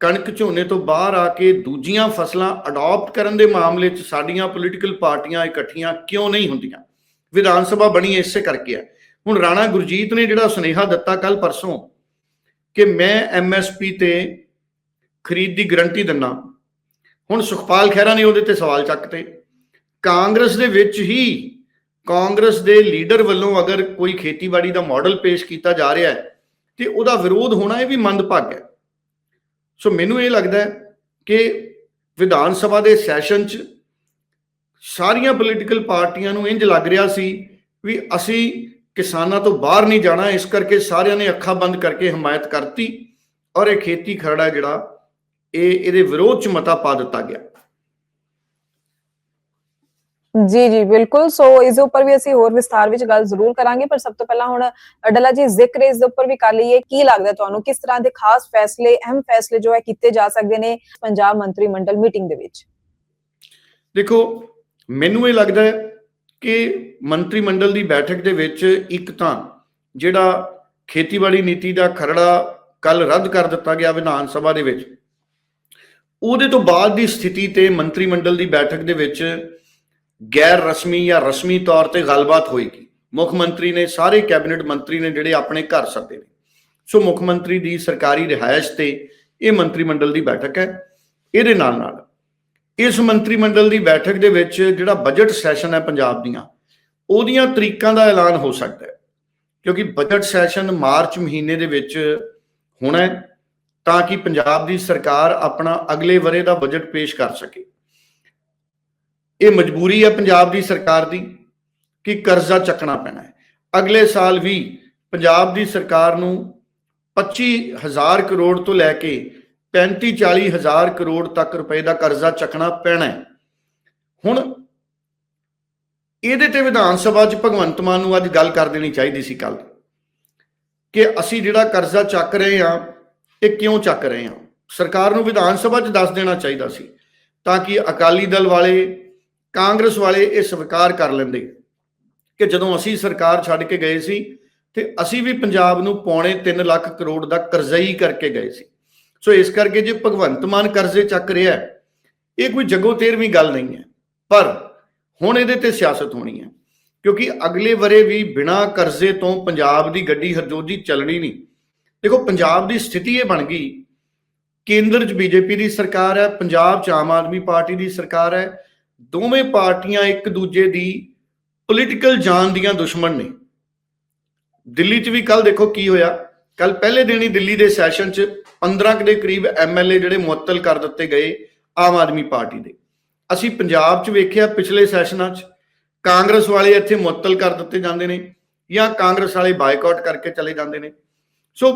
ਕਣਕ ਝੋਨੇ ਤੋਂ ਬਾਹਰ ਆ ਕੇ ਦੂਜੀਆਂ ਫਸਲਾਂ ਅਡਾਪਟ ਕਰਨ ਦੇ ਮਾਮਲੇ 'ਚ ਸਾਡੀਆਂ ਪੋਲੀਟੀਕਲ ਪਾਰਟੀਆਂ ਇਕੱਠੀਆਂ ਕਿਉਂ ਨਹੀਂ ਹੁੰਦੀਆਂ? ਵਿਧਾਨ ਸਭਾ ਬਣੀ ਇਸੇ ਕਰਕੇ ਹੈ ਹੁਣ ਰਾਣਾ ਗੁਰਜੀਤ ਨੇ ਜਿਹੜਾ ਸੁਨੇਹਾ ਦਿੱਤਾ ਕੱਲ ਪਰਸੋਂ ਕਿ ਮੈਂ ਐਮਐਸਪੀ ਤੇ ਖਰੀਦ ਦੀ ਗਰੰਟੀ ਦਿੰਨਾ। ਹੁਣ ਸੁਖਪਾਲ ਖਹਿਰਾ ਨੇ ਉਹਦੇ ਤੇ ਸਵਾਲ ਚੱਕਤੇ। ਕਾਂਗਰਸ ਦੇ ਵਿੱਚ ਹੀ ਕਾਂਗਰਸ ਦੇ ਲੀਡਰ ਵੱਲੋਂ ਅਗਰ ਕੋਈ ਖੇਤੀਬਾੜੀ ਦਾ ਮਾਡਲ ਪੇਸ਼ ਕੀਤਾ ਜਾ ਰਿਹਾ ਹੈ, ਤੇ ਉਹਦਾ ਵਿਰੋਧ ਹੋਣਾ ਇਹ ਵੀ ਮੰਦਭਾਗ ਹੈ। ਸੋ ਮੈਨੂੰ ਇਹ ਲੱਗਦਾ ਹੈ ਕਿ ਵਿਧਾਨ ਸਭਾ ਦੇ ਸੈਸ਼ਨ 'ਚ ਸਾਰੀਆਂ ਪੋਲੀਟੀਕਲ ਪਾਰਟੀਆਂ ਨੂੰ ਇੰਜ ਲੱਗ ਰਿਹਾ ਸੀ ਵੀ ਅਸੀਂ ਕਿਸਾਨਾਂ ਤੋਂ ਬਾਹਰ ਨਹੀਂ ਜਾਣਾ ਇਸ ਕਰਕੇ ਸਾਰਿਆਂ ਨੇ ਅੱਖਾਂ ਬੰਦ ਕਰਕੇ ਹਮਾਇਤ ਕਰਤੀ ਔਰ ਇਹ ਖੇਤੀ ਖਰੜਾ ਜਿਹੜਾ ਇਹ ਇਹਦੇ ਵਿਰੋਧ 'ਚ ਮਤਾ ਪਾ ਦਿੱਤਾ ਗਿਆ। ਜੀ ਜੀ ਬਿਲਕੁਲ। ਸੋ ਇਸ ਦੇ ਉੱਪਰ ਵੀ ਅਸੀਂ ਹੋਰ ਵਿਸਥਾਰ ਵਿੱਚ ਗੱਲ ਜ਼ਰੂਰ ਕਰਾਂਗੇ ਪਰ ਸਭ ਤੋਂ ਪਹਿਲਾਂ ਹੁਣ ਡੱਲਾ ਜੀ ਜ਼ਿਕਰ ਇਸ ਦੇ ਉੱਪਰ ਵੀ ਕਰ ਲਈਏ ਕੀ ਲੱਗਦਾ ਤੁਹਾਨੂੰ ਕਿਸ ਤਰ੍ਹਾਂ ਦੇ ਖਾਸ ਫੈਸਲੇ ਅਹਿਮ ਫੈਸਲੇ ਜੋ ਹੈ ਕੀਤੇ ਜਾ ਸਕਦੇ ਨੇ ਪੰਜਾਬ ਮੰਤਰੀ ਮੰਡਲ ਮੀਟਿੰਗ ਦੇ ਵਿੱਚ? ਦੇਖੋ ਮੈਨੂੰ ਇਹ ਲੱਗਦਾ ਹੈ ਕਿ ਮੰਤਰੀ ਮੰਡਲ ਦੀ ਬੈਠਕ ਦੇ ਵਿੱਚ ਇੱਕ ਤਾਂ ਜਿਹੜਾ ਖੇਤੀਬਾੜੀ ਨੀਤੀ ਦਾ ਖਰੜਾ ਕੱਲ ਰੱਦ ਕਰ ਦਿੱਤਾ ਗਿਆ ਵਿਧਾਨ ਸਭਾ ਦੇ ਵਿੱਚ, ਉਹਦੇ ਤੋਂ ਬਾਅਦ ਦੀ ਸਥਿਤੀ ਤੇ ਮੰਤਰੀ ਮੰਡਲ ਦੀ ਬੈਠਕ ਦੇ ਵਿੱਚ ਗੈਰ ਰਸਮੀ ਜਾਂ ਰਸਮੀ ਤੌਰ ਤੇ ਗੱਲਬਾਤ ਹੋਏਗੀ। ਮੁੱਖ ਮੰਤਰੀ ਨੇ, ਸਾਰੇ ਕੈਬਨਿਟ ਮੰਤਰੀ ਨੇ ਜਿਹੜੇ ਆਪਣੇ ਘਰ ਸੱਦੇ ਨੇ। ਸੋ ਮੁੱਖ ਮੰਤਰੀ ਦੀ ਸਰਕਾਰੀ ਰਿਹਾਇਸ਼ ਤੇ ਇਹ ਮੰਤਰੀ ਮੰਡਲ ਦੀ ਬੈਠਕ ਹੈ। ਇਹਦੇ ਨਾਲ ਨਾਲ ਇਸ ਮੰਤਰੀ ਮੰਡਲ ਦੀ ਬੈਠਕ ਦੇ ਵਿੱਚ ਜਿਹੜਾ ਬਜਟ ਸੈਸ਼ਨ ਹੈ ਪੰਜਾਬ ਦੀਆਂ, ਉਹਦੀਆਂ ਤਰੀਕਾਂ ਦਾ ਐਲਾਨ ਹੋ ਸਕਦਾ ਹੈ। ਕਿਉਂਕਿ ਬਜਟ ਸੈਸ਼ਨ ਮਾਰਚ ਮਹੀਨੇ ਦੇ ਵਿੱਚ ਹੋਣਾ ਹੈ ਤਾਂ ਕਿ ਪੰਜਾਬ ਦੀ ਸਰਕਾਰ ਆਪਣਾ ਅਗਲੇ ਵਰੇ ਦਾ ਬਜਟ ਪੇਸ਼ ਕਰ ਸਕੇ। ਇਹ ਮਜਬੂਰੀ ਹੈ ਪੰਜਾਬ ਦੀ ਸਰਕਾਰ ਦੀ ਕਿ ਕਰਜ਼ਾ ਚੱਕਣਾ ਪੈਣਾ ਹੈ। ਅਗਲੇ ਸਾਲ ਵੀ ਪੰਜਾਬ ਦੀ ਸਰਕਾਰ ਨੂੰ 25000 ਕਰੋੜ ਤੋਂ ਲੈ ਕੇ 35 40 ਹਜ਼ਾਰ ਕਰੋੜ ਤੱਕ ਰੁਪਏ ਦਾ ਕਰਜ਼ਾ ਚੱਕਣਾ ਪੈਣਾ ਹੁਣ ਇਹਦੇ ਤੇ ਵਿਧਾਨ ਸਭਾ 'ਚ ਭਗਵੰਤ ਮਾਨ ਨੂੰ ਅੱਜ ਗੱਲ ਕਰ ਦੇਣੀ ਚਾਹੀਦੀ ਸੀ ਕੱਲ ਕਿ ਅਸੀਂ ਜਿਹੜਾ ਕਰਜ਼ਾ ਚੱਕ ਰਹੇ ਹਾਂ, ਇਹ ਕਿਉਂ ਚੱਕ ਰਹੇ ਹਾਂ? ਸਰਕਾਰ ਨੂੰ ਵਿਧਾਨ ਸਭਾ 'ਚ ਦੱਸ ਦੇਣਾ ਚਾਹੀਦਾ ਸੀ ਤਾਂ ਕਿ ਅਕਾਲੀ ਦਲ ਵਾਲੇ, ਕਾਂਗਰਸ ਵਾਲੇ ਇਹ ਸਵੀਕਾਰ ਕਰ ਲੈਂਦੇ ਕਿ ਜਦੋਂ ਅਸੀਂ ਸਰਕਾਰ ਛੱਡ ਕੇ ਗਏ ਸੀ ਤੇ ਅਸੀਂ ਵੀ ਪੰਜਾਬ ਨੂੰ ਪੌਣੇ 3 ਲੱਖ ਕਰੋੜ ਦਾ ਕਰਜ਼ਈ ਕਰਕੇ ਗਏ ਸੀ। ਸੋ ਇਸ ਕਰਕੇ ਜੇ ਭਗਵੰਤ ਮਾਨ ਕਰਜ਼ੇ ਚੱਕ ਰਿਹਾ ਹੈ, ਇਹ ਕੋਈ ਜੱਗੋ ਤੇਰਵੀਂ ਗੱਲ ਨਹੀਂ ਹੈ। ਪਰ ਹੁਣ ਇਹਦੇ ਤੇ ਸਿਆਸਤ ਹੋਣੀ ਹੈ, ਕਿਉਂਕਿ ਅਗਲੇ ਵਰੇ ਵੀ ਬਿਨਾਂ ਕਰਜ਼ੇ ਤੋਂ ਪੰਜਾਬ ਦੀ ਗੱਡੀ ਹਰਜੋਤ ਜੀ ਚੱਲਣੀ ਨਹੀਂ। ਦੇਖੋ, ਪੰਜਾਬ ਦੀ ਸਥਿਤੀ ਇਹ ਬਣ ਗਈ। ਕੇਂਦਰ 'ਚ ਬੀਜੇਪੀ ਦੀ ਸਰਕਾਰ ਹੈ, ਪੰਜਾਬ 'ਚ ਆਮ ਆਦਮੀ ਪਾਰਟੀ ਦੀ ਸਰਕਾਰ ਹੈ। ਦੋਵੇਂ ਪਾਰਟੀਆਂ ਇੱਕ ਦੂਜੇ ਦੀ ਪੋਲੀਟੀਕਲ ਜਾਨ ਦੀਆਂ ਦੁਸ਼ਮਣ ਨੇ। ਦਿੱਲੀ 'ਚ ਵੀ ਕੱਲ ਦੇਖੋ ਕੀ ਹੋਇਆ। ਕੱਲ ਪਹਿਲੇ ਦਿਨ ਹੀ ਦਿੱਲੀ ਦੇ ਸੈਸ਼ਨ 'ਚ 15 ਕੁ ਦੇ ਕਰੀਬ ਐਮਐਲਏ ਜਿਹੜੇ ਮੁਅੱਤਲ ਕਰ ਦਿੱਤੇ ਗਏ ਆਮ ਆਦਮੀ ਪਾਰਟੀ ਦੇ। ਅਸੀਂ ਪੰਜਾਬ 'ਚ ਵੇਖਿਆ ਪਿਛਲੇ ਸੈਸ਼ਨਾਂ 'ਚ, ਕਾਂਗਰਸ ਵਾਲੇ ਇੱਥੇ ਮੁਅੱਤਲ ਕਰ ਦਿੱਤੇ ਜਾਂਦੇ ਨੇ ਜਾਂ ਕਾਂਗਰਸ ਵਾਲੇ ਬਾਈਕਾਟ ਕਰਕੇ ਚਲੇ ਜਾਂਦੇ ਨੇ। ਸੋ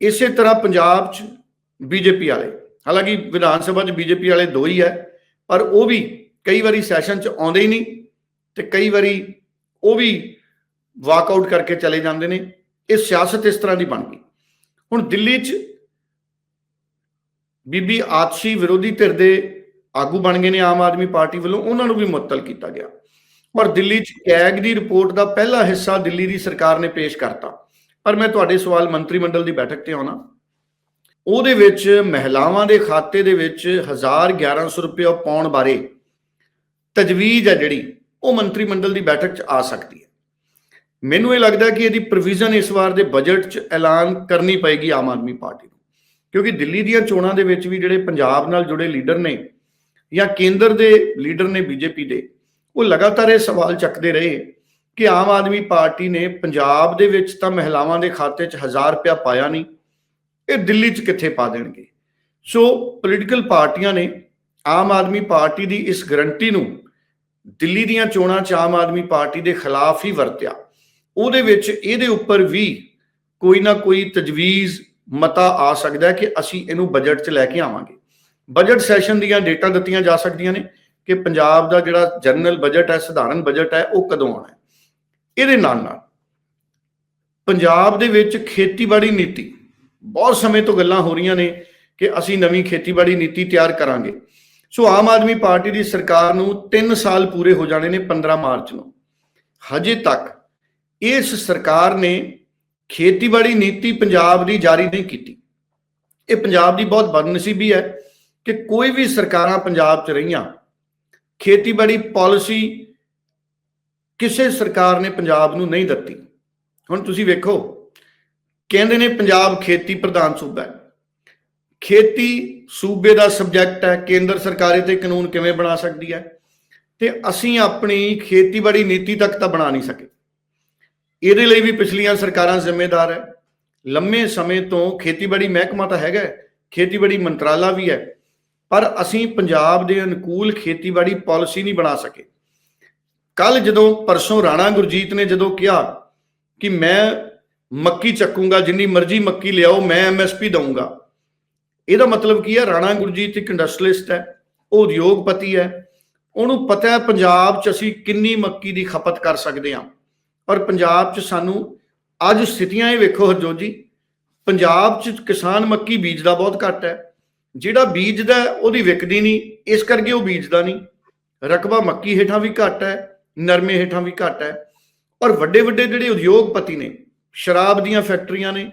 ਇਸੇ ਤਰ੍ਹਾਂ ਪੰਜਾਬ 'ਚ ਬੀਜੇਪੀ ਵਾਲੇ, ਹਾਲਾਂਕਿ ਵਿਧਾਨ ਸਭਾ 'ਚ ਬੀਜੇਪੀ ਵਾਲੇ ਦੋ ਹੀ ਹੈ, ਪਰ ਉਹ ਵੀ ਕਈ ਵਾਰੀ ਸੈਸ਼ਨ 'ਚ ਆਉਂਦੇ ਹੀ ਨਹੀਂ ਤੇ ਕਈ ਵਾਰੀ ਉਹ ਵੀ ਵਾਕਆਊਟ ਕਰਕੇ ਚਲੇ ਜਾਂਦੇ ਨੇ। ਇਹ ਸਿਆਸਤ ਇਸ ਤਰ੍ਹਾਂ ਦੀ ਬਣ ਗਈ। ਹੁਣ ਦਿੱਲੀ 'ਚ ਬੀਬੀ ਆਤਸ਼ੀ ਵਿਰੋਧੀ ਧਿਰ ਦੇ ਆਗੂ ਬਣ ਗਏ ਨੇ ਆਮ ਆਦਮੀ ਪਾਰਟੀ ਵੱਲੋਂ, ਉਹਨਾਂ ਨੂੰ ਵੀ ਮੁਅੱਤਲ ਕੀਤਾ ਗਿਆ। ਔਰ ਦਿੱਲੀ 'ਚ ਕੈਗ ਦੀ ਰਿਪੋਰਟ ਦਾ ਪਹਿਲਾ ਹਿੱਸਾ ਦਿੱਲੀ ਦੀ ਸਰਕਾਰ ਨੇ ਪੇਸ਼ ਕਰਤਾ। ਪਰ ਮੈਂ ਤੁਹਾਡੇ ਸਵਾਲ ਮੰਤਰੀ ਮੰਡਲ ਦੀ ਬੈਠਕ ਤੇ ਆਉਣਾ। ਉਹਦੇ ਵਿੱਚ ਮਹਿਲਾਵਾਂ ਦੇ ਖਾਤੇ ਦੇ ਵਿੱਚ 1100 ਰੁਪਏ ਪਾਉਣ ਬਾਰੇ ਤਜਵੀਜ਼ ਹੈ ਜਿਹੜੀ, ਉਹ ਮੰਤਰੀ ਮੰਡਲ ਦੀ ਬੈਠਕ 'ਚ ਆ ਸਕਦੀ ਹੈ। ਮੈਨੂੰ ਇਹ ਲੱਗਦਾ ਕਿ ਇਹਦੀ ਪ੍ਰੋਵੀਜ਼ਨ ਇਸ ਵਾਰ ਦੇ ਬਜਟ 'ਚ ਐਲਾਨ ਕਰਨੀ ਪਏਗੀ ਆਮ ਆਦਮੀ ਪਾਰਟੀ ਨੂੰ। ਕਿਉਂਕਿ ਦਿੱਲੀ ਦੀਆਂ ਚੋਣਾਂ ਦੇ ਵਿੱਚ ਵੀ ਜਿਹੜੇ ਪੰਜਾਬ ਨਾਲ ਜੁੜੇ ਲੀਡਰ ਨੇ ਜਾਂ ਕੇਂਦਰ ਦੇ ਲੀਡਰ ਨੇ ਬੀਜੇਪੀ ਦੇ, ਉਹ ਲਗਾਤਾਰ ਇਹ ਸਵਾਲ ਚੱਕਦੇ ਰਹੇ ਕਿ ਆਮ ਆਦਮੀ ਪਾਰਟੀ ਨੇ ਪੰਜਾਬ ਦੇ ਵਿੱਚ ਤਾਂ ਮਹਿਲਾਵਾਂ ਦੇ ਖਾਤੇ 'ਚ 1000 ਰੁਪਇਆ ਪਾਇਆ ਨਹੀਂ, ਇਹ ਦਿੱਲੀ 'ਚ ਕਿੱਥੇ ਪਾ ਦੇਣਗੇ? ਸੋ ਪੋਲੀਟੀਕਲ ਪਾਰਟੀਆਂ ਨੇ ਆਮ ਆਦਮੀ ਪਾਰਟੀ ਦੀ ਇਸ ਗਰੰਟੀ ਨੂੰ ਦਿੱਲੀ ਦੀਆਂ ਚੋਣਾਂ 'ਚ ਆਮ ਆਦਮੀ ਪਾਰਟੀ ਦੇ ਖਿਲਾਫ ਹੀ ਵਰਤਿਆ। ਉਹਦੇ ਵਿੱਚ ਇਹਦੇ ਉੱਪਰ ਵੀ ਕੋਈ ਨਾ ਕੋਈ ਤਜਵੀਜ਼, ਮਤਾ ਆ ਸਕਦਾ ਕਿ ਅਸੀਂ ਇਹਨੂੰ ਬਜਟ 'ਚ ਲੈ ਕੇ ਆਵਾਂਗੇ। ਬਜਟ ਸੈਸ਼ਨ ਦੀਆਂ ਡੇਟਾਂ ਦਿੱਤੀਆਂ ਜਾ ਸਕਦੀਆਂ ਨੇ ਕਿ ਪੰਜਾਬ ਦਾ ਜਿਹੜਾ ਜਨਰਲ ਬਜਟ ਹੈ, ਸਧਾਰਨ ਬਜਟ ਹੈ, ਉਹ ਕਦੋਂ ਆਉਣਾ ਹੈ। ਇਹਦੇ ਨਾਲ ਨਾਲ ਪੰਜਾਬ ਦੇ ਵਿੱਚ ਖੇਤੀਬਾੜੀ ਨੀਤੀ, ਬਹੁਤ ਸਮੇਂ ਤੋਂ ਗੱਲਾਂ ਹੋ ਰਹੀਆਂ ਨੇ ਕਿ ਅਸੀਂ ਨਵੀਂ ਖੇਤੀਬਾੜੀ ਨੀਤੀ ਤਿਆਰ ਕਰਾਂਗੇ। ਸੋ ਆਮ ਆਦਮੀ ਪਾਰਟੀ ਦੀ ਸਰਕਾਰ ਨੂੰ 3 ਸਾਲ ਪੂਰੇ ਹੋ ਜਾਣੇ ਨੇ 15 ਮਾਰਚ ਨੂੰ। ਹਜੇ ਤੱਕ ਇਸ ਸਰਕਾਰ ਨੇ ਖੇਤੀਬਾੜੀ ਨੀਤੀ ਪੰਜਾਬ ਦੀ ਜਾਰੀ ਨਹੀਂ ਕੀਤੀ। ਇਹ ਪੰਜਾਬ ਦੀ ਬਹੁਤ ਬਦਨਸੀਬੀ ਹੈ ਕਿ ਕੋਈ ਵੀ ਸਰਕਾਰਾਂ ਪੰਜਾਬ 'ਚ ਰਹੀਆਂ, ਖੇਤੀਬਾੜੀ ਪਾਲਿਸੀ ਕਿਸੇ ਸਰਕਾਰ ਨੇ ਪੰਜਾਬ ਨੂੰ ਨਹੀਂ ਦਿੱਤੀ। ਹੁਣ ਤੁਸੀਂ ਵੇਖੋ, ਕਹਿੰਦੇ ਨੇ ਪੰਜਾਬ ਖੇਤੀ ਪ੍ਰਧਾਨ ਸੂਬਾ ਹੈ। ਖੇਤੀ ਸੂਬੇ ਦਾ ਸਬਜੈਕਟ ਹੈ, ਕੇਂਦਰ ਸਰਕਾਰ ਇਹ ਤੇ ਕਾਨੂੰਨ ਕਿਵੇਂ ਬਣਾ ਸਕਦੀ ਹੈ? ਤੇ ਅਸੀਂ ਆਪਣੀ ਖੇਤੀਬਾੜੀ ਨੀਤੀ ਤੱਕ ਤਾਂ ਬਣਾ ਨਹੀਂ ਸਕੇ। ਇਹਦੇ ਲਈ ਵੀ ਪਿਛਲੀਆਂ ਸਰਕਾਰਾਂ ਜ਼ਿੰਮੇਦਾਰ ਹੈ। ਲੰਮੇ ਸਮੇਂ ਤੋਂ ਖੇਤੀਬਾੜੀ ਮਹਿਕਮਾ ਤਾਂ ਹੈਗਾ ਖੇਤੀਬਾੜੀ ਮੰਤਰਾਲਾ ਵੀ ਹੈ, ਪਰ ਅਸੀਂ ਪੰਜਾਬ ਦੇ ਅਨੁਕੂਲ ਖੇਤੀਬਾੜੀ ਪਾਲਿਸੀ ਨਹੀਂ ਬਣਾ ਸਕੇ। ਕੱਲ ਜਦੋਂ ਪਰਸੋਂ ਰਾਣਾ ਗੁਰਜੀਤ ਨੇ ਜਦੋਂ ਕਿਹਾ ਕਿ ਮੈਂ ਮੱਕੀ ਚੱਕੂੰਗਾ, ਜਿੰਨੀ ਮਰਜ਼ੀ ਮੱਕੀ ਲਿਆਓ, ਮੈਂ ਐਮਐਸਪੀ ਦਊਂਗਾ, ਇਹਦਾ ਮਤਲਬ ਕੀ ਹੈ? ਰਾਣਾ ਗੁਰਜੀਤ ਇੱਕ ਇੰਡਸਟਰੀਲਿਸਟ ਹੈ, ਉਹ ਉਦਯੋਗਪਤੀ ਹੈ। ਉਹਨੂੰ ਪਤਾ ਹੈ ਪੰਜਾਬ 'ਚ ਅਸੀਂ ਕਿੰਨੀ ਮੱਕੀ ਦੀ ਖਪਤ ਕਰ ਸਕਦੇ ਹਾਂ। ਔਰ ਪੰਜਾਬ 'ਚ ਸਾਨੂੰ ਅੱਜ ਸਥਿਤੀਆਂ ਇਹ ਵੇਖੋ ਹਰਜੋਤ ਜੀ, ਪੰਜਾਬ 'ਚ ਕਿਸਾਨ ਮੱਕੀ ਬੀਜਦਾ ਬਹੁਤ ਘੱਟ ਹੈ। ਜਿਹੜਾ ਬੀਜਦਾ ਉਹਦੀ ਵਿਕਦੀ ਨਹੀਂ, ਇਸ ਕਰਕੇ ਉਹ ਬੀਜਦਾ ਨਹੀਂ। ਰਕਬਾ ਮੱਕੀ ਹੇਠਾਂ ਵੀ ਘੱਟ ਹੈ, ਨਰਮੇ ਹੇਠਾਂ ਵੀ ਘੱਟ ਹੈ। ਔਰ ਵੱਡੇ ਵੱਡੇ ਜਿਹੜੇ ਉਦਯੋਗਪਤੀ ਨੇ, ਸ਼ਰਾਬ ਦੀਆਂ ਫੈਕਟਰੀਆਂ ਨੇ,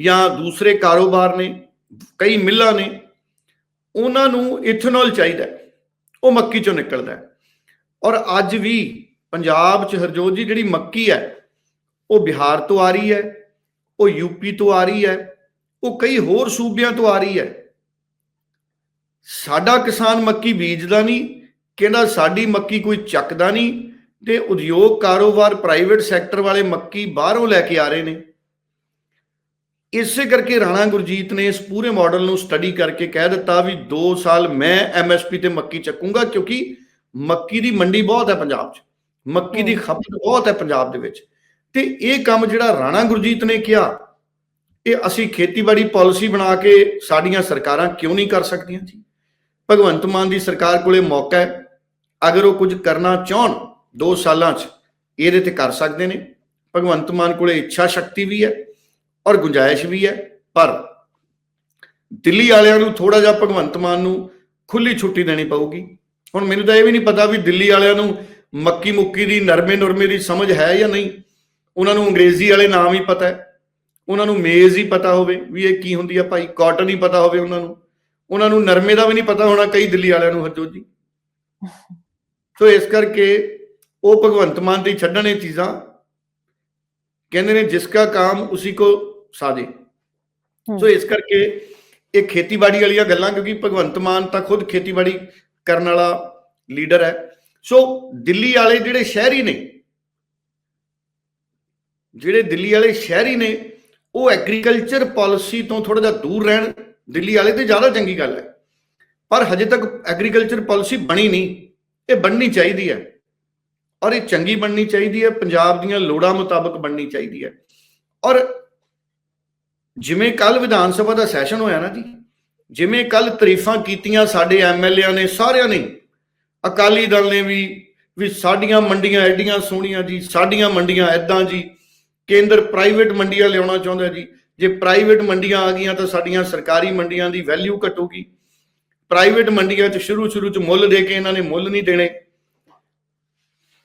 ਜਾਂ ਦੂਸਰੇ ਕਾਰੋਬਾਰ ਨੇ, ਕਈ ਮਿੱਲਾਂ ਨੇ, ਉਹਨਾਂ ਨੂੰ ਇਥਨੋਲ ਚਾਹੀਦਾ ਉਹ ਮੱਕੀ ਚੋਂ ਨਿਕਲਦਾ ਔਰ ਅੱਜ ਵੀ ਪੰਜਾਬ 'ਚ ਹਰਜੋਤ ਜੀ ਜਿਹੜੀ ਮੱਕੀ ਹੈ, ਉਹ ਬਿਹਾਰ ਤੋਂ ਆ ਰਹੀ ਹੈ, ਉਹ ਯੂਪੀ ਤੋਂ ਆ ਰਹੀ ਹੈ, ਉਹ ਕਈ ਹੋਰ ਸੂਬਿਆਂ ਤੋਂ ਆ ਰਹੀ ਹੈ। ਸਾਡਾ ਕਿਸਾਨ ਮੱਕੀ ਬੀਜਦਾ ਨਹੀਂ, ਕਹਿੰਦਾ ਸਾਡੀ ਮੱਕੀ ਕੋਈ ਚੱਕਦਾ ਨਹੀਂ ਤੇ ਉਦਯੋਗ ਕਾਰੋਬਾਰ ਪ੍ਰਾਈਵੇਟ ਸੈਕਟਰ ਵਾਲੇ ਮੱਕੀ ਬਾਹਰੋਂ ਲੈ ਕੇ ਆ ਰਹੇ ਨੇ। ਇਸੇ ਕਰਕੇ ਰਾਣਾ ਗੁਰਜੀਤ ਨੇ ਇਸ ਪੂਰੇ ਮਾਡਲ ਨੂੰ ਸਟੱਡੀ ਕਰਕੇ ਕਹਿ ਦਿੱਤਾ ਵੀ 2 ਸਾਲ ਮੈਂ ਐਮਐਸਪੀ ਤੇ ਮੱਕੀ ਚੱਕੂੰਗਾ ਕਿਉਂਕਿ ਮੱਕੀ ਦੀ ਮੰਡੀ ਬਹੁਤ ਹੈ ਪੰਜਾਬ 'ਚ। ਮੱਕੀ ਦੀ ਖਪਤ ਬਹੁਤ ਹੈ ਪੰਜਾਬ ਦੇ ਵਿੱਚ। ਤੇ ਇਹ ਕੰਮ ਜਿਹੜਾ ਰਾਣਾ ਗੁਰਜੀਤ ਨੇ ਕਿਹਾ ਇਹ ਅਸੀਂ ਖੇਤੀਬਾੜੀ ਪਾਲਿਸੀ ਬਣਾ ਕੇ ਸਾਡੀਆਂ ਸਰਕਾਰਾਂ ਕਿਉਂ ਨਹੀਂ ਕਰ ਸਕਦੀਆਂ? ਜੀ ਭਗਵੰਤ ਮਾਨ ਦੀ ਸਰਕਾਰ ਕੋਲੇ ਮੌਕਾ ਹੈ। ਅਗਰ ਉਹ ਕੁਝ ਕਰਨਾ ਚਾਹਣ 2 ਸਾਲਾਂ 'ਚ ਇਹਦੇ ਤੇ ਕਰ ਸਕਦੇ ਨੇ। ਭਗਵੰਤ ਮਾਨ ਕੋਲੇ ਇੱਛਾ ਸ਼ਕਤੀ ਵੀ ਹੈ ਔਰ ਗੁੰਜਾਇਸ਼ ਵੀ ਹੈ। ਪਰ ਦਿੱਲੀ ਵਾਲਿਆਂ ਨੂੰ ਥੋੜਾ ਜਿਹਾ ਭਗਵੰਤ ਮਾਨ ਨੂੰ ਖੁੱਲੀ ਛੁੱਟੀ ਦੇਣੀ ਪਊਗੀ। ਹੁਣ ਮੈਨੂੰ ਤਾਂ ਇਹ ਵੀ ਨਹੀਂ ਪਤਾ ਵੀ ਦਿੱਲੀ ਵਾਲਿਆਂ ਨੂੰ ਮੱਕੀ ਮੁੱਕੀ ਦੀ ਨਰਮੇ ਨਰਮੇ ਦੀ ਸਮਝ ਹੈ ਜਾਂ ਨਹੀਂ? ਉਹਨਾਂ ਨੂੰ ਅੰਗਰੇਜ਼ੀ ਵਾਲੇ ਨਾਮ ਹੀ ਪਤਾ ਹੈ। ਉਹਨਾਂ ਨੂੰ ਮੇਜ਼ ਹੀ ਪਤਾ ਹੋਵੇ ਵੀ ਇਹ ਕੀ ਹੁੰਦੀ ਆ ਭਾਈ ਕਾਟਨ ਹੀ ਪਤਾ ਹੋਵੇ ਉਹਨਾਂ ਨੂੰ। ਉਹਨਾਂ ਨੂੰ ਨਰਮੇ ਦਾ ਵੀ ਨਹੀਂ ਪਤਾ ਹੋਣਾ, ਕਈ ਦਿੱਲੀ ਵਾਲਿਆਂ ਨੂੰ, ਹਰਜੋਤ ਜੀ। ਸੋ ਇਸ ਕਰਕੇ ਉਹ ਭਗਵੰਤ ਮਾਨ ਦੀ ਛੱਡਣ ਇਹ ਚੀਜ਼ਾਂ ਕਹਿੰਦੇ ਨੇ, ਜਿਸ ਕਾ ਕੰਮ ਉਸੇ ਕੋ ਸਾਜੇ। ਸੋ ਇਸ ਕਰਕੇ ਇਹ ਖੇਤੀਬਾੜੀ ਵਾਲੀਆਂ ਗੱਲਾਂ, ਕਿਉਂਕਿ ਭਗਵੰਤ ਮਾਨ ਤਾਂ ਖੁਦ ਖੇਤੀਬਾੜੀ ਕਰਨ ਵਾਲਾ ਲੀਡਰ ਹੈ। ਸੋ ਦਿੱਲੀ ਵਾਲੇ ਜਿਹੜੇ ਸ਼ਹਿਰੀ ਨੇ, ਜਿਹੜੇ ਦਿੱਲੀ ਵਾਲੇ ਸ਼ਹਿਰੀ ਨੇ, ਉਹ ਐਗਰੀਕਲਚਰ ਪਾਲਿਸੀ ਤੋਂ ਥੋੜਾ ਜਿਹਾ ਦੂਰ ਰਹਿਣ, ਦਿੱਲੀ ਵਾਲੇ ਤੇ ਜ਼ਿਆਦਾ ਚੰਗੀ ਗੱਲ ਹੈ। ਪਰ ਹਜੇ ਤੱਕ ਐਗਰੀਕਲਚਰ ਪਾਲਿਸੀ ਬਣੀ ਨਹੀਂ, ਇਹ ਬਣਨੀ ਚਾਹੀਦੀ ਹੈ। ਔਰ ਇਹ ਚੰਗੀ ਬਣਨੀ ਚਾਹੀਦੀ ਹੈ, ਪੰਜਾਬ ਦੀਆਂ ਲੋੜਾਂ ਮੁਤਾਬਕ ਬਣਨੀ ਚਾਹੀਦੀ ਹੈ। ਔਰ ਜਿਵੇਂ ਕੱਲ ਵਿਧਾਨ ਸਭਾ ਦਾ ਸੈਸ਼ਨ ਹੋਇਆ ਨਾ ਜੀ, ਜਿਵੇਂ ਕੱਲ ਤਾਰੀਫਾਂ ਕੀਤੀਆਂ ਸਾਡੇ ਐਮਐਲਏਆਂ ਨੇ, ਸਾਰਿਆਂ ਨੇ ਅਕਾਲੀ ਦਲ ਨੇ ਵੀ ਵੀ ਸਾਡੀਆਂ ਮੰਡੀਆਂ ਐਡੀਆਂ ਸੋਹਣੀਆਂ ਜੀ ਸਾਡੀਆਂ ਮੰਡੀਆਂ ਐਦਾਂ ਜੀ। ਕੇਂਦਰ ਪ੍ਰਾਈਵੇਟ ਮੰਡੀਆਂ ਲਿਆਉਣਾ ਚਾਹੁੰਦਾ ਜੀ। ਜੇ ਪ੍ਰਾਈਵੇਟ ਮੰਡੀਆਂ ਆ ਗਈਆਂ ਤਾਂ ਸਾਡੀਆਂ ਸਰਕਾਰੀ ਮੰਡੀਆਂ ਦੀ ਵੈਲਿਊ ਘਟੂਗੀ। ਪ੍ਰਾਈਵੇਟ ਮੰਡੀਆਂ 'ਚ ਸ਼ੁਰੂ ਸ਼ੁਰੂ 'ਚ ਮੁੱਲ ਦੇ ਕੇ ਇਹਨਾਂ ਨੇ ਮੁੱਲ ਨਹੀਂ ਦੇਣੇ।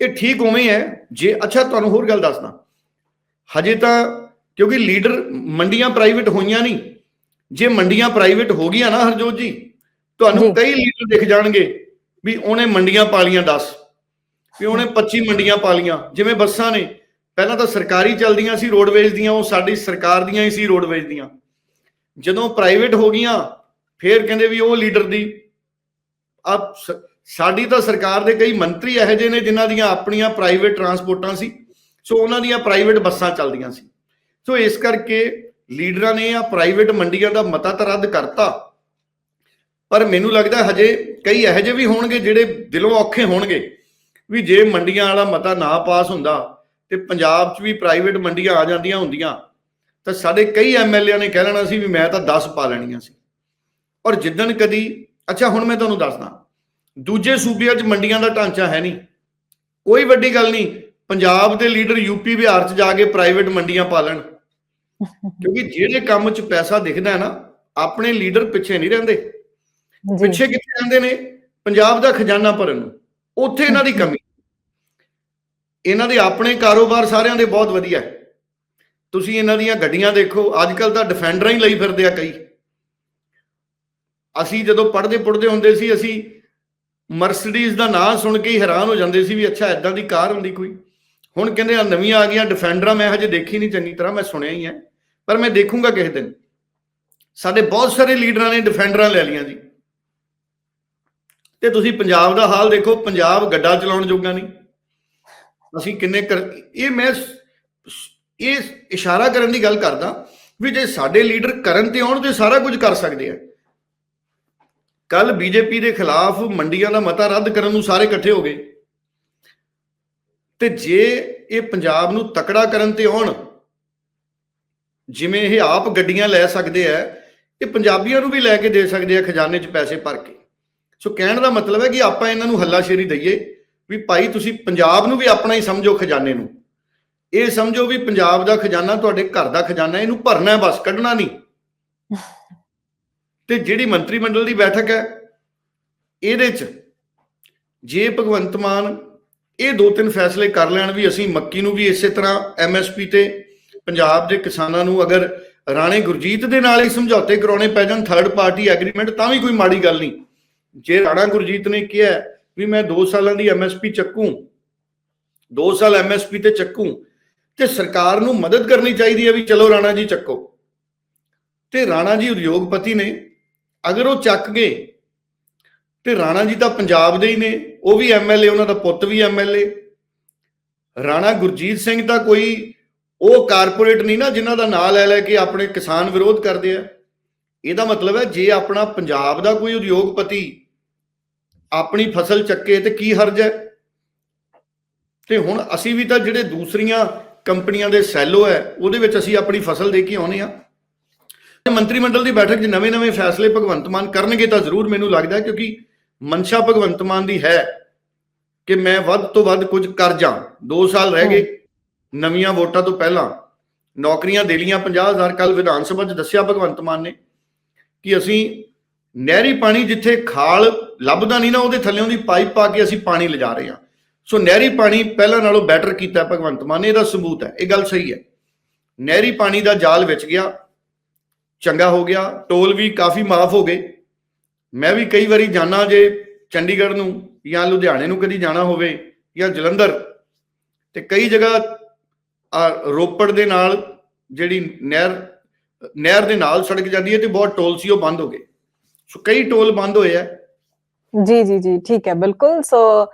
ਇਹ ਠੀਕ ਉਵੇਂ ਹੀ। ਜੇ ਅੱਛਾ ਤੁਹਾਨੂੰ ਹੋਰ ਗੱਲ ਦੱਸਦਾ। ਹਜੇ ਤਾਂ ਕਿਉਂਕਿ ਲੀਡਰ ਮੰਡੀਆਂ ਪ੍ਰਾਈਵੇਟ ਹੋਈਆਂ ਨਹੀਂ। ਜੇ ਮੰਡੀਆਂ ਪ੍ਰਾਈਵੇਟ ਹੋ ਗਈਆਂ ਨਾ ਹਰਜੋਤ ਜੀ। ਤੁਹਾਨੂੰ ਕਈ ਲੀਡਰ ਦਿਖ ਜਾਣਗੇ। ਵੀ ਉਹਨੇ ਮੰਡੀਆਂ ਪਾਲੀਆਂ 10 ਵੀ ਉਹਨੇ 25 ਮੰਡੀਆਂ ਪਾਲੀਆਂ ਜਿਵੇਂ ਬੱਸਾਂ ਨੇ। ਪਹਿਲਾਂ ਤਾਂ ਸਰਕਾਰੀ ਚੱਲਦੀਆਂ ਸੀ ਰੋਡਵੇਜ਼ ਦੀਆਂ ਉਹ ਸਾਡੀ ਸਰਕਾਰ ਦੀਆਂ ਹੀ ਸੀ ਰੋਡਵੇਜ਼ ਦੀਆਂ। ਜਦੋਂ ਪ੍ਰਾਈਵੇਟ ਹੋ ਗਈਆਂ ਫੇਰ ਕਹਿੰਦੇ ਵੀ ਉਹ ਲੀਡਰ ਦੀ। ਆ ਸਾਡੀ ਤਾਂ ਸਰਕਾਰ ਦੇ ਕਈ ਮੰਤਰੀ ਇਹੋ ਜਿਹੇ ਨੇ ਜਿਨ੍ਹਾਂ ਦੀਆਂ ਆਪਣੀਆਂ ਪ੍ਰਾਈਵੇਟ ਟਰਾਂਸਪੋਰਟਾਂ ਸੀ। ਸੋ ਉਹਨਾਂ ਦੀਆਂ ਪ੍ਰਾਈਵੇਟ ਬੱਸਾਂ ਚੱਲਦੀਆਂ ਸੀ। ਸੋ ਇਸ ਕਰਕੇ ਲੀਡਰਾਂ ਨੇ ਆ ਪ੍ਰਾਈਵੇਟ ਮੰਡੀਆਂ ਦਾ ਮਤਾ ਤਾਂ ਰੱਦ ਕਰਤਾ। ਪਰ ਮੈਨੂੰ ਲੱਗਦਾ ਹਜੇ ਕਈ ਇਹੋ ਜਿਹੇ ਵੀ ਹੋਣਗੇ ਜਿਹੜੇ ਦਿਲੋਂ ਔਖੇ ਹੋਣਗੇ ਵੀ ਜੇ ਮੰਡੀਆਂ ਵਾਲਾ ਮਤਾ ਨਾ ਪਾਸ ਹੁੰਦਾ ਤੇ ਪੰਜਾਬ 'ਚ ਵੀ ਪ੍ਰਾਈਵੇਟ ਮੰਡੀਆਂ ਆ ਜਾਂਦੀਆਂ ਹੁੰਦੀਆਂ, ਤਾਂ ਸਾਡੇ ਕਈ ਐਮਐਲਏ ਨੇ ਕਹਿ ਲੈਣਾ ਸੀ ਵੀ ਮੈਂ ਤਾਂ 10 ਪਾ ਲੈਣੀਆਂ ਸੀ। ਔਰ ਜਿੱਦਣ ਕਦੀ, ਅੱਛਾ ਹੁਣ ਮੈਂ ਤੁਹਾਨੂੰ ਦੱਸਦਾ, ਦੂਜੇ ਸੂਬਿਆਂ 'ਚ ਮੰਡੀਆਂ ਦਾ ਢਾਂਚਾ ਹੈ ਨਹੀਂ। ਕੋਈ ਵੱਡੀ ਗੱਲ ਨਹੀਂ, ਪੰਜਾਬ ਦੇ ਲੀਡਰ ਯੂਪੀ ਬਿਹਾਰ 'ਚ ਜਾ ਕੇ ਪ੍ਰਾਈਵੇਟ ਮੰਡੀਆਂ ਪਾ ਲੈਣ। ਕਿਉਂਕਿ ਜਿਹੜੇ ਕੰਮ 'ਚ ਪੈਸਾ ਦਿਖਦਾ ਹੈ ਨਾ, ਆਪਣੇ ਲੀਡਰ ਪਿੱਛੇ ਨਹੀਂ ਰਹਿੰਦੇ। ਪਿੱਛੇ ਕਿੱਥੇ ਰਹਿੰਦੇ ਨੇ? ਪੰਜਾਬ ਦਾ ਖਜ਼ਾਨਾ ਭਰਨ ਨੂੰ। ਉੱਥੇ ਇਹਨਾਂ ਦੀ ਕਮੀ। ਇਹਨਾਂ ਦੇ ਆਪਣੇ ਕਾਰੋਬਾਰ ਸਾਰਿਆਂ ਦੇ ਬਹੁਤ ਵਧੀਆ। ਹੈ ਤੁਸੀਂ ਇਹਨਾਂ ਦੀਆਂ ਗੱਡੀਆਂ ਦੇਖੋ ਅੱਜ ਕੱਲ ਤਾਂ ਡਿਫੈਂਡਰਾਂ ਹੀ ਲਈ ਫਿਰਦੇ ਆ ਕਈ। ਅਸੀਂ ਜਦੋਂ ਪੜ੍ਹਦੇ ਪੁੜਦੇ ਹੁੰਦੇ ਸੀ ਅਸੀਂ ਮਰਸੀਡੀਜ਼ ਦਾ ਨਾਂ ਸੁਣ ਕੇ ਹੀ ਹੈਰਾਨ ਹੋ ਜਾਂਦੇ ਸੀ ਵੀ ਅੱਛਾ ਐਦਾਂ ਦੀ ਕਾਰ ਹੁੰਦੀ ਕੋਈ। ਹੁਣ ਕਹਿੰਦੇ ਆ ਨਵੀਆਂ ਆ ਗਈਆਂ ਡਿਫੈਂਡਰਾਂ ਮੈਂ ਹਜੇ ਦੇਖੀ ਨਹੀਂ ਚੰਗੀ ਤਰ੍ਹਾਂ ਮੈਂ ਸੁਣਿਆ ਹੀ ਹੈ ਪਰ ਮੈਂ ਦੇਖੂੰਗਾ ਕਿਸੇ ਦਿਨ। ਸਾਡੇ ਬਹੁਤ ਸਾਰੇ ਲੀਡਰਾਂ ਨੇ ਡਿਫੈਂਡਰਾਂ ਲੈ ਲਈਆਂ ਜੀ। ਤੇ ਤੁਸੀਂ ਪੰਜਾਬ ਦਾ ਹਾਲ ਦੇਖੋ, ਪੰਜਾਬ ਗੱਡਾ ਚਲਾਉਣ ਜੋਗਾ ਨਹੀਂ। ਅਸੀਂ ਕਿੰਨੇ ਕਰ, ਇਹ ਮੈਂ ਇਹ ਇਸ਼ਾਰਾ ਕਰਨ ਦੀ ਗੱਲ ਕਰਦਾ ਵੀ ਜੇ ਸਾਡੇ ਲੀਡਰ ਕਰਨ ਤੇ ਆਉਣ, ਤੇ ਸਾਰਾ ਕੁਝ ਕਰ ਸਕਦੇ ਆ। ਕੱਲ ਬੀਜੇਪੀ ਦੇ ਖਿਲਾਫ ਮੰਡੀਆਂ ਦਾ ਮਤਾ ਰੱਦ ਕਰਨ ਨੂੰ ਸਾਰੇ ਇਕੱਠੇ ਹੋ ਗਏ। ਤੇ ਜੇ ਇਹ ਪੰਜਾਬ ਨੂੰ ਤਕੜਾ ਕਰਨ ਤੇ ਆਉਣ, ਜਿਵੇਂ ਇਹ ਆਪ ਗੱਡੀਆਂ ਲੈ ਸਕਦੇ ਆ, ਇਹ ਪੰਜਾਬੀਆਂ ਨੂੰ ਵੀ ਲੈ ਕੇ ਦੇ ਸਕਦੇ ਆ ਖਜ਼ਾਨੇ 'ਚ ਪੈਸੇ ਭਰ ਕੇ। ਸੋ ਕਹਿਣ ਦਾ ਮਤਲਬ ਹੈ ਕਿ ਆਪਾਂ ਇਹਨਾਂ ਨੂੰ ਹੱਲਾਸ਼ੇਰੀ ਦਈਏ ਵੀ ਭਾਈ ਤੁਸੀਂ ਪੰਜਾਬ ਨੂੰ ਵੀ ਆਪਣਾ ਹੀ ਸਮਝੋ ਖਜ਼ਾਨੇ ਨੂੰ। ਇਹ ਸਮਝੋ ਵੀ ਪੰਜਾਬ ਦਾ ਖਜ਼ਾਨਾ ਤੁਹਾਡੇ ਘਰ ਦਾ ਖਜ਼ਾਨਾ, ਇਹਨੂੰ ਭਰਨਾ ਹੈ ਬਸ, ਕੱਢਣਾ ਨਹੀਂ। ਤੇ ਜਿਹੜੀ ਮੰਤਰੀ ਮੰਡਲ ਦੀ ਬੈਠਕ ਹੈ, ਇਹਦੇ 'ਚ ਜੇ ਭਗਵੰਤ ਮਾਨ ਇਹ ਦੋ ਤਿੰਨ ਫੈਸਲੇ ਕਰ ਲੈਣ ਵੀ ਅਸੀਂ ਮੱਕੀ ਨੂੰ ਵੀ ਇਸੇ ਤਰ੍ਹਾਂ ਐਮਐਸਪੀ ਤੇ, ਪੰਜਾਬ ਦੇ ਕਿਸਾਨਾਂ ਨੂੰ ਅਗਰ ਰਾਣੇ ਗੁਰਜੀਤ ਦੇ ਨਾਲ ਹੀ ਸਮਝੌਤੇ ਕਰਾਉਣੇ ਪੈ ਜਾਣ ਥਰਡ ਪਾਰਟੀ ਐਗਰੀਮੈਂਟ ਤਾਂ ਵੀ ਕੋਈ ਮਾੜੀ ਗੱਲ ਨਹੀਂ। ਜੇ ਰਾਣਾ ਗੁਰਜੀਤ ਨੇ ਕਿਹਾ ਵੀ ਮੈਂ 2 ਸਾਲਾਂ ਦੀ ਐਮਐਸਪੀ ਚੱਕੂ 2 ਸਾਲ ਐਮਐਸਪੀ ਤੇ ਚੱਕੂ, ਤੇ ਸਰਕਾਰ ਨੂੰ ਮਦਦ ਕਰਨੀ ਚਾਹੀਦੀ ਹੈ ਵੀ ਚਲੋ ਰਾਣਾ ਜੀ ਚੱਕੋ। ਤੇ ਰਾਣਾ ਜੀ ਉਦਯੋਗਪਤੀ ਨੇ, ਅਗਰ ਉਹ ਚੱਕ ਗਏ, ਤੇ ਰਾਣਾ ਜੀ ਤਾਂ ਪੰਜਾਬ ਦੇ ਹੀ ਨੇ, ਉਹ ਵੀ ਐਮਐਲਏ ਉਹਨਾਂ ਦਾ ਪੁੱਤ ਵੀ ਐਮਐਲਏ ਰਾਣਾ ਗੁਰਜੀਤ ਸਿੰਘ ਤਾਂ ਕੋਈ ਉਹ ਕਾਰਪੋਰੇਟ ਨਹੀਂ ਨਾ ਜਿਨ੍ਹਾਂ ਦਾ ਨਾਂ ਲੈ ਲੈ ਕੇ ਆਪਣੇ ਕਿਸਾਨ ਵਿਰੋਧ ਕਰਦੇ ਆ। ਇਹਦਾ ਮਤਲਬ ਹੈ ਜੇ ਆਪਣਾ ਪੰਜਾਬ ਦਾ ਕੋਈ ਉਦਯੋਗਪਤੀ ਆਪਣੀ ਫਸਲ ਚੱਕੇ ਤੇ ਕੀ ਹਰਜ ਹੈ? ਤੇ ਹੁਣ ਅਸੀਂ ਵੀ ਤਾਂ ਜਿਹੜੇ ਦੂਸਰੀਆਂ ਕੰਪਨੀਆਂ ਦੇ ਸੈਲੋ ਹੈ, ਉਹਦੇ ਵਿੱਚ ਅਸੀਂ ਆਪਣੀ ਫਸਲ ਦੇ ਕੇ ਆਉਨੇ ਆ। ਮੰਤਰੀ ਮੰਡਲ ਦੀ ਬੈਠਕ 'ਚ ਨਵੇਂ-ਨਵੇਂ ਫੈਸਲੇ ਭਗਵੰਤ ਮਾਨ ਕਰਨਗੇ ਤਾਂ ਜ਼ਰੂਰ ਮੈਨੂੰ ਲੱਗਦਾ ਕਿਉਂਕਿ ਮਨਸ਼ਾ ਭਗਵੰਤ ਮਾਨ ਦੀ ਹੈ ਕਿ ਮੈਂ ਵੱਧ ਤੋਂ ਵੱਧ ਕੁਝ ਕਰ ਜਾ 2 ਸਾਲ ਰਹਿ ਗਏ, ਨਵੀਆਂ ਵੋਟਾਂ ਤੋਂ ਪਹਿਲਾਂ। ਨੌਕਰੀਆਂ ਦੇ ਲੀਆਂ 50000 ਕੱਲ ਵਿਧਾਨ ਸਭਾ 'ਚ ਦੱਸਿਆ ਭਗਵੰਤ ਮਾਨ ਨੇ ਕਿ ਅਸੀਂ ਨਹਿਰੀ ਪਾਣੀ ਜਿੱਥੇ ਖਾਲ ਲੱਭਦਾ ਨਹੀਂ ਨਾ, ਉਹਦੇ ਥੱਲੇੋਂ ਦੀ ਪਾਈਪ ਪਾ ਕੇ ਅਸੀਂ ਪਾਣੀ ਲਿਜਾ ਰਹੇ ਹਾਂ। ਸੋ ਨਹਿਰੀ ਪਾਣੀ ਪਹਿਲਾਂ ਨਾਲੋਂ ਬੈਟਰ ਕੀਤਾ ਭਗਵੰਤ ਮਾਨ ਨੇ, ਇਹਦਾ ਸਬੂਤ ਹੈ, ਇਹ ਗੱਲ ਸਹੀ ਹੈ। ਨਹਿਰੀ ਪਾਣੀ ਦਾ ਜਾਲ ਵਿਚ ਗਿਆ, ਚੰਗਾ ਹੋ ਗਿਆ, ਟੋਲ ਵੀ ਕਾਫੀ ਮਾਫ ਹੋ ਗਏ। ਮੈਂ ਵੀ ਕਈ ਵਾਰੀ ਜਾਣਾ ਜੇ ਚੰਡੀਗੜ੍ਹ ਨੂੰ ਜਾਂ ਲੁਧਿਆਣੇ ਨੂੰ ਕਦੀ ਜਾਣਾ ਹੋਵੇ ਜਾਂ ਜਲੰਧਰ, ਤੇ ਕਈ ਜਗ੍ਹਾ ਰੋਪੜ ਦੇ ਨਾਲ ਜਿਹੜੀ ਨਹਿਰ ਨਹਿਰ ਦੇ ਨਾਲ ਸੜਕ ਜਾਂਦੀ ਹੈ ਤੇ ਬਹੁਤ ਟੋਲ ਸੀ, ਉਹ ਬੰਦ ਹੋ ਗਏ। ਸੋ ਕਈ ਟੋਲ ਬੰਦ ਹੋਏ ਆ। ਜੀ ਜੀ ਜੀ, ਠੀਕ ਹੈ, ਬਿਲਕੁਲ। ਸੋ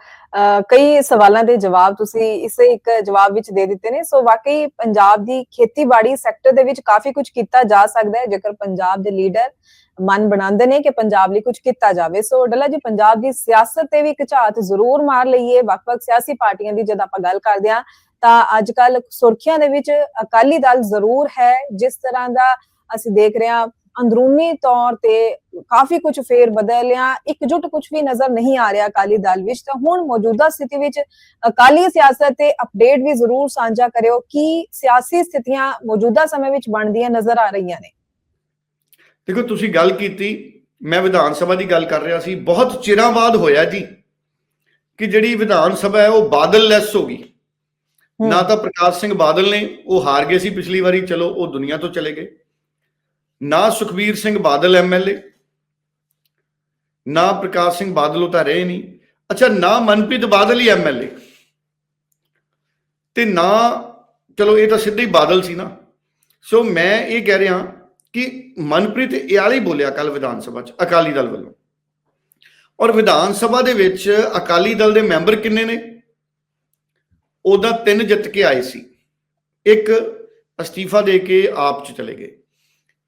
ਕਈ ਸਵਾਲਾਂ ਦੇ ਜਵਾਬ ਤੁਸੀਂ ਇਸੇ ਇੱਕ ਜਵਾਬ ਵਿੱਚ ਦੇ ਦਿੱਤੇ ਨੇ। ਸੋ ਵਾਕਈ ਪੰਜਾਬ ਦੀ ਖੇਤੀਬਾੜੀ ਸੈਕਟਰ ਦੇ ਵਿੱਚ ਕਾਫੀ ਕੁਝ ਕੀਤਾ ਜਾ ਸਕਦਾ ਹੈ, ਜੇਕਰ ਪੰਜਾਬ ਦੇ ਲੀਡਰ ਮਨ ਬਣਾਉਂਦੇ ਨੇ ਕਿ ਪੰਜਾਬ ਲਈ ਕੁਝ ਕੀਤਾ ਜਾਵੇ। ਸੋ ਡੱਲਾ ਜੀ, ਪੰਜਾਬ ਦੀ ਸਿਆਸਤ ਤੇ ਵੀ ਇੱਕ ਝਾਤ ਜ਼ਰੂਰ ਮਾਰ ਲਈਏ। ਵੱਖ-ਵੱਖ ਸਿਆਸੀ ਪਾਰਟੀਆਂ ਦੀ ਜਦ ਆਪਾਂ ਗੱਲ ਕਰਦੇ ਹਾਂ, ਤਾਂ ਅੱਜ ਕੱਲ ਸੁਰਖੀਆਂ ਦੇ ਵਿੱਚ ਅਕਾਲੀ ਦਲ ਜ਼ਰੂਰ ਹੈ। ਜਿਸ ਤਰ੍ਹਾਂ ਦਾ ਅਸੀਂ ਦੇਖ ਰਹੇ ਹਾਂ ਅੰਦਰੂਨੀ ਤੌਰ ਤੇ ਕਾਫੀ ਕੁਝ ਫੇਰ ਬਦਲਿਆ ਇਕਜੁੱਟ ਕੁਝ ਵੀ ਨਜ਼ਰ ਨਹੀਂ ਆ ਰਿਹਾ ਅਕਾਲੀ ਦਲ ਵਿੱਚ ਤਾਂ ਹੁਣ ਮੌਜੂਦਾ ਸਥਿਤੀ ਵਿੱਚ ਅਕਾਲੀ ਸਿਆਸਤ ਤੇ ਅਪਡੇਟ ਵੀ ਜ਼ਰੂਰ ਸਾਂਝਾ ਕਰਿਓ ਕਿ ਸਿਆਸੀ ਸਥਿਤੀਆਂ ਮੌਜੂਦਾ ਸਮੇਂ ਵਿੱਚ ਬਣਦੀਆਂ ਨਜ਼ਰ ਆ ਰਹੀਆਂ ਨੇ। ਦੇਖੋ ਤੁਸੀਂ ਗੱਲ ਕੀਤੀ ਮੈਂ ਵਿਧਾਨ ਸਭਾ ਦੀ ਗੱਲ ਕਰ ਰਿਹਾ ਸੀ। ਬਹੁਤ ਚਿਰਾਂ ਬਾਅਦ ਹੋਇਆ ਜੀ ਕਿ ਜਿਹੜੀ ਵਿਧਾਨ ਸਭਾ ਹੈ ਉਹ ਬਾਦਲ ਲੈਸ ਹੋ ਗਈ। ਨਾ ਤਾਂ ਪ੍ਰਕਾਸ਼ ਸਿੰਘ ਬਾਦਲ ਨੇ ਉਹ ਹਾਰ ਗਏ ਸੀ ਪਿਛਲੀ ਵਾਰੀ ਚਲੋ ਉਹ ਦੁਨੀਆ ਤੋਂ ਚਲੇ ਗਏ। ਨਾ ਸੁਖਬੀਰ ਸਿੰਘ ਬਾਦਲ ਐਮਐਲਏ ਨਾ ਪ੍ਰਕਾਸ਼ ਸਿੰਘ ਬਾਦਲ ਉਹ ਤਾਂ ਰਹੇ ਨਹੀਂ। ਅੱਛਾ, ਨਾ ਮਨਪ੍ਰੀਤ ਬਾਦਲ ਹੀ ਐਮਐਲਏ ਤੇ ਨਾ, ਚਲੋ ਇਹ ਤਾਂ ਸਿੱਧੇ ਹੀ ਬਾਦਲ ਸੀ ਨਾ। ਸੋ ਮੈਂ ਇਹ ਕਹਿ ਰਿਹਾ ਕਿ ਮਨਪ੍ਰੀਤ ਇਆਲੀ ਬੋਲਿਆ ਕੱਲ ਵਿਧਾਨ ਸਭਾ 'ਚ, ਅਕਾਲੀ ਦਲ ਵੱਲੋਂ। ਔਰ ਵਿਧਾਨ ਸਭਾ ਦੇ ਵਿੱਚ ਅਕਾਲੀ ਦਲ ਦੇ ਮੈਂਬਰ ਕਿੰਨੇ ਨੇ? ਉਹਦਾ ਤਿੰਨ ਜਿੱਤ ਕੇ ਆਏ ਸੀ। ਇੱਕ ਅਸਤੀਫਾ ਦੇ ਕੇ ਆਪ ਚ ਚਲੇ ਗਏ।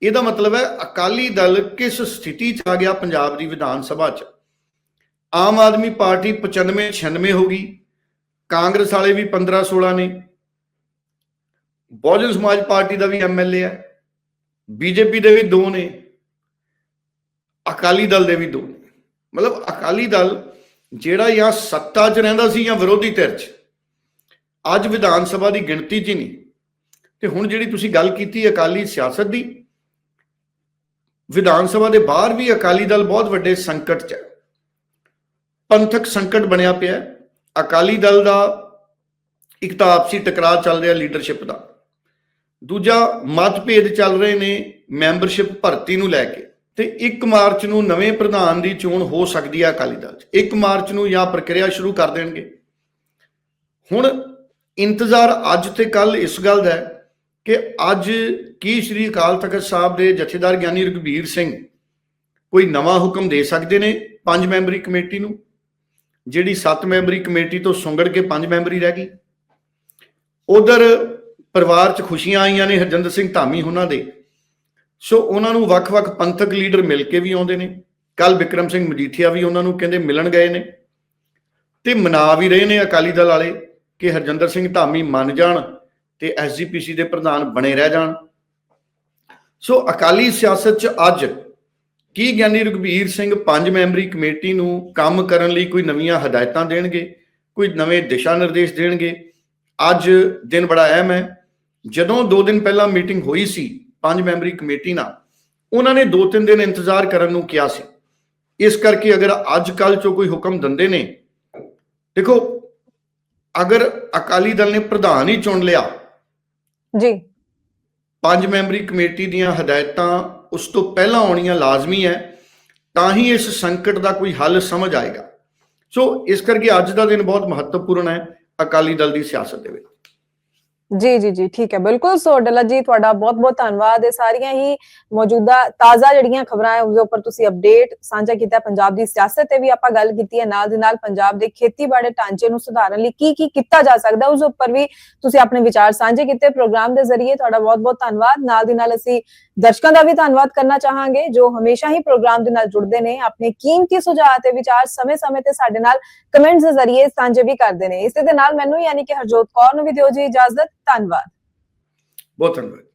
ਇਹਦਾ ਮਤਲਬ ਹੈ ਅਕਾਲੀ ਦਲ ਕਿਸ ਸਥਿਤੀ ਚ ਆ ਗਿਆ ਪੰਜਾਬ ਦੀ ਵਿਧਾਨ ਸਭਾ ਚ? ਆਮ ਆਦਮੀ ਪਾਰਟੀ 95 96 ਹੋ ਗਈ, ਕਾਂਗਰਸ ਵਾਲੇ ਵੀ 15 16 ਨੇ, ਬਹੁਜਨ ਸਮਾਜ ਪਾਰਟੀ ਦਾ ਵੀ ਐਮਐਲਏ ਹੈ ਬੀਜੇਪੀ ਦੇ ਵੀ ਦੋ ਨੇ, ਅਕਾਲੀ ਦਲ ਦੇ ਵੀ ਦੋ ਨੇ। ਮਤਲਬ ਅਕਾਲੀ ਦਲ ਜਿਹੜਾ ਜਾਂ ਸੱਤਾ 'ਚ ਰਹਿੰਦਾ ਸੀ ਜਾਂ ਵਿਰੋਧੀ ਧਿਰ 'ਚ, ਅੱਜ ਵਿਧਾਨ ਸਭਾ ਦੀ ਗਿਣਤੀ 'ਚ ਹੀ ਨਹੀਂ। ਤੇ ਹੁਣ ਜਿਹੜੀ ਤੁਸੀਂ ਗੱਲ ਕੀਤੀ ਅਕਾਲੀ ਸਿਆਸਤ ਦੀ ਵਿਧਾਨ ਸਭਾ ਦੇ ਬਾਹਰ ਵੀ ਅਕਾਲੀ ਦਲ ਬਹੁਤ ਵੱਡੇ ਸੰਕਟ 'ਚ ਹੈ। ਪੰਥਕ ਸੰਕਟ ਬਣਿਆ ਪਿਆ ਹੈ। ਅਕਾਲੀ ਦਲ ਦਾ ਇੱਕ ਤਾਂ ਆਪਸੀ ਟਕਰਾਅ ਚੱਲ ਰਿਹਾ ਲੀਡਰਸ਼ਿਪ ਦਾ। ਦੂਜਾ, ਮਤਭੇਦ ਚੱਲ ਰਹੇ ਨੇ ਮੈਂਬਰਸ਼ਿਪ ਭਰਤੀ ਨੂੰ ਲੈ ਕੇ। ਤੇ 1 ਮਾਰਚ ਨੂੰ ਨਵੇਂ ਪ੍ਰਧਾਨ ਦੀ ਚੋਣ ਹੋ ਸਕਦੀ ਹੈ ਅਕਾਲੀ ਦਲ 'ਚ। 1 ਮਾਰਚ ਨੂੰ ਜਾਂ ਪ੍ਰਕਿਰਿਆ ਸ਼ੁਰੂ ਕਰ ਦੇਣਗੇ। ਹੁਣ ਇੰਤਜ਼ਾਰ ਅੱਜ ਤੇ ਕੱਲ ਇਸ ਗੱਲ ਦਾ ਹੈ ਕਿ ਅੱਜ ਕੀ ਸ੍ਰੀ ਅਕਾਲ ਤਖਤ ਸਾਹਿਬ ਦੇ ਜਥੇਦਾਰ ਗਿਆਨੀ ਰਘਬੀਰ ਸਿੰਘ ਕੋਈ ਨਵਾਂ ਹੁਕਮ ਦੇ ਸਕਦੇ ਨੇ ਪੰਜ ਮੈਂਬਰੀ ਕਮੇਟੀ ਨੂੰ? ਜਿਹੜੀ 7 ਮੈਂਬਰੀ ਕਮੇਟੀ ਤੋਂ ਸੁੰਗੜ ਕੇ ਪੰਜ ਮੈਂਬਰੀ ਰਹਿ ਗਈ। ਉਧਰ ਪਰਿਵਾਰ 'ਚ ਖੁਸ਼ੀਆਂ ਆਈਆਂ ਨੇ ਹਰਜਿੰਦਰ ਸਿੰਘ ਧਾਮੀ ਉਹਨਾਂ ਦੇ। ਸੋ ਉਹਨਾਂ ਨੂੰ ਵੱਖ-ਵੱਖ ਪੰਥਕ ਲੀਡਰ ਮਿਲ ਕੇ ਵੀ ਆਉਂਦੇ ਨੇ। ਕੱਲ ਵਿਕਰਮ ਸਿੰਘ ਮਜੀਠੀਆ ਵੀ ਉਹਨਾਂ ਨੂੰ ਕਹਿੰਦੇ ਮਿਲਣ ਗਏ ਨੇ। ਤੇ ਮਨਾ ਵੀ ਰਹੇ ਨੇ ਅਕਾਲੀ ਦਲ ਵਾਲੇ ਕਿ ਹਰਜਿੰਦਰ ਸਿੰਘ ਧਾਮੀ ਮੰਨ ਜਾਣ। ਤੇ ਐਸਜੀਪੀਸੀ ਦੇ ਪ੍ਰਧਾਨ ਬਣੇ ਰਹਿ ਜਾਣ। ਸੋ ਅਕਾਲੀ ਸਿਆਸਤ 'ਚ ਅੱਜ ਕੀ ਗਿਆਨੀ ਰਘਬੀਰ ਸਿੰਘ ਪੰਜ ਮੈਂਬਰੀ ਕਮੇਟੀ ਨੂੰ ਕੰਮ ਕਰਨ ਲਈ ਕੋਈ ਨਵੀਆਂ ਹਦਾਇਤਾਂ ਦੇਣਗੇ, ਕੋਈ ਨਵੇਂ ਦਿਸ਼ਾ ਨਿਰਦੇਸ਼ ਦੇਣਗੇ? ਅੱਜ ਦਿਨ ਬੜਾ ਅਹਿਮ ਹੈ। ਜਦੋਂ 2 ਦਿਨ ਪਹਿਲਾਂ ਮੀਟਿੰਗ ਹੋਈ ਸੀ ਪੰਜ ਮੈਂਬਰੀ ਕਮੇਟੀ ਨਾਲ, ਉਹਨਾਂ ਨੇ 2-3 ਦਿਨ ਇੰਤਜ਼ਾਰ ਕਰਨ ਨੂੰ ਕਿਹਾ ਸੀ। ਇਸ ਕਰਕੇ ਅਗਰ ਅੱਜ ਕੱਲ ਚੋਂ ਕੋਈ ਹੁਕਮ ਦਿੰਦੇ ਨੇ, ਦੇਖੋ, ਅਗਰ ਅਕਾਲੀ ਦਲ ਨੇ ਪ੍ਰਧਾਨ ਹੀ ਚੁਣ ਲਿਆ ਜੀ। ਪੰਜ ਮੈਂਬਰੀ ਕਮੇਟੀ ਦੀਆਂ ਹਦਾਇਤਾਂ ਉਸ ਤੋਂ ਪਹਿਲਾਂ ਆਉਣੀਆਂ ਲਾਜ਼ਮੀ ਹੈ ਤਾਂ ਹੀ ਇਸ ਸੰਕਟ ਦਾ ਕੋਈ ਹੱਲ ਸਮਝ ਆਏਗਾ। ਸੋ ਇਸ ਕਰਕੇ ਅੱਜ ਦਾ ਦਿਨ ਬਹੁਤ ਮਹੱਤਵਪੂਰਨ ਹੈ ਅਕਾਲੀ ਦਲ ਦੀ ਸਿਆਸਤ ਦੇ ਵਿੱਚ। ਜੀ ਜੀ ਜੀ, ਠੀਕ ਹੈ, ਬਿਲਕੁਲ ਸੋ ਡੱਲਾ ਜੀ, ਤੁਹਾਡਾ ਬਹੁਤ ਬਹੁਤ ਧੰਨਵਾਦ। ਇਹ ਸਾਰੀਆਂ ਹੀ ਮੌਜੂਦਾ ਤਾਜ਼ਾ ਜਿਹੜੀਆਂ ਖਬਰਾਂ ਹੈ ਉਸ ਦੇ ਉੱਪਰ ਤੁਸੀਂ ਅਪਡੇਟ ਸਾਂਝਾ ਕੀਤਾ ਪੰਜਾਬ ਦੀ ਸਿਆਸਤ ਤੇ ਵੀ ਆਪਾਂ ਗੱਲ ਕੀਤੀ ਹੈ। ਨਾਲ ਦੇ ਨਾਲ ਪੰਜਾਬ ਦੇ ਖੇਤੀਬਾੜੀ ਢਾਂਚੇ ਨੂੰ ਸੁਧਾਰਨ ਲਈ ਕੀ ਕੀ ਕੀਤਾ ਜਾ ਸਕਦਾ, ਉਸ ਉੱਪਰ ਵੀ ਤੁਸੀਂ ਆਪਣੇ ਵਿਚਾਰ ਸਾਂਝੇ ਕੀਤੇ ਪ੍ਰੋਗਰਾਮ ਦੇ ਜ਼ਰੀਏ। ਤੁਹਾਡਾ ਬਹੁਤ ਬਹੁਤ ਧੰਨਵਾਦ। ਨਾਲ ਦੀ ਨਾਲ ਅਸੀਂ ਦਰਸ਼ਕਾਂ ਦਾ ਵੀ ਧੰਨਵਾਦ ਕਰਨਾ ਚਾਹਾਂਗੇ, ਜੋ ਹਮੇਸ਼ਾ ਹੀ ਪ੍ਰੋਗਰਾਮ ਦੇ ਨਾਲ ਜੁੜਦੇ ਨੇ, ਆਪਣੇ ਕੀਮਤੀ ਸੁਝਾਅ ਤੇ ਵਿਚਾਰ ਸਮੇਂ-ਸਮੇਂ ਤੇ ਸਾਡੇ ਨਾਲ ਕਮੈਂਟਸ ਦੇ ਜ਼ਰੀਏ ਸਾਂਝੇ ਵੀ ਕਰਦੇ ਨੇ। ਇਸੇ ਦੇ ਨਾਲ ਮੈਨੂੰ ਯਾਨੀ ਕਿ ਹਰਜੋਤ ਕੌਰ ਨੂੰ ਵੀ ਦਿਓ ਜੀ ਇਜਾਜ਼ਤ। ਧੰਨਵਾਦ ਬਹੁਤ ਧੰਨਵਾਦ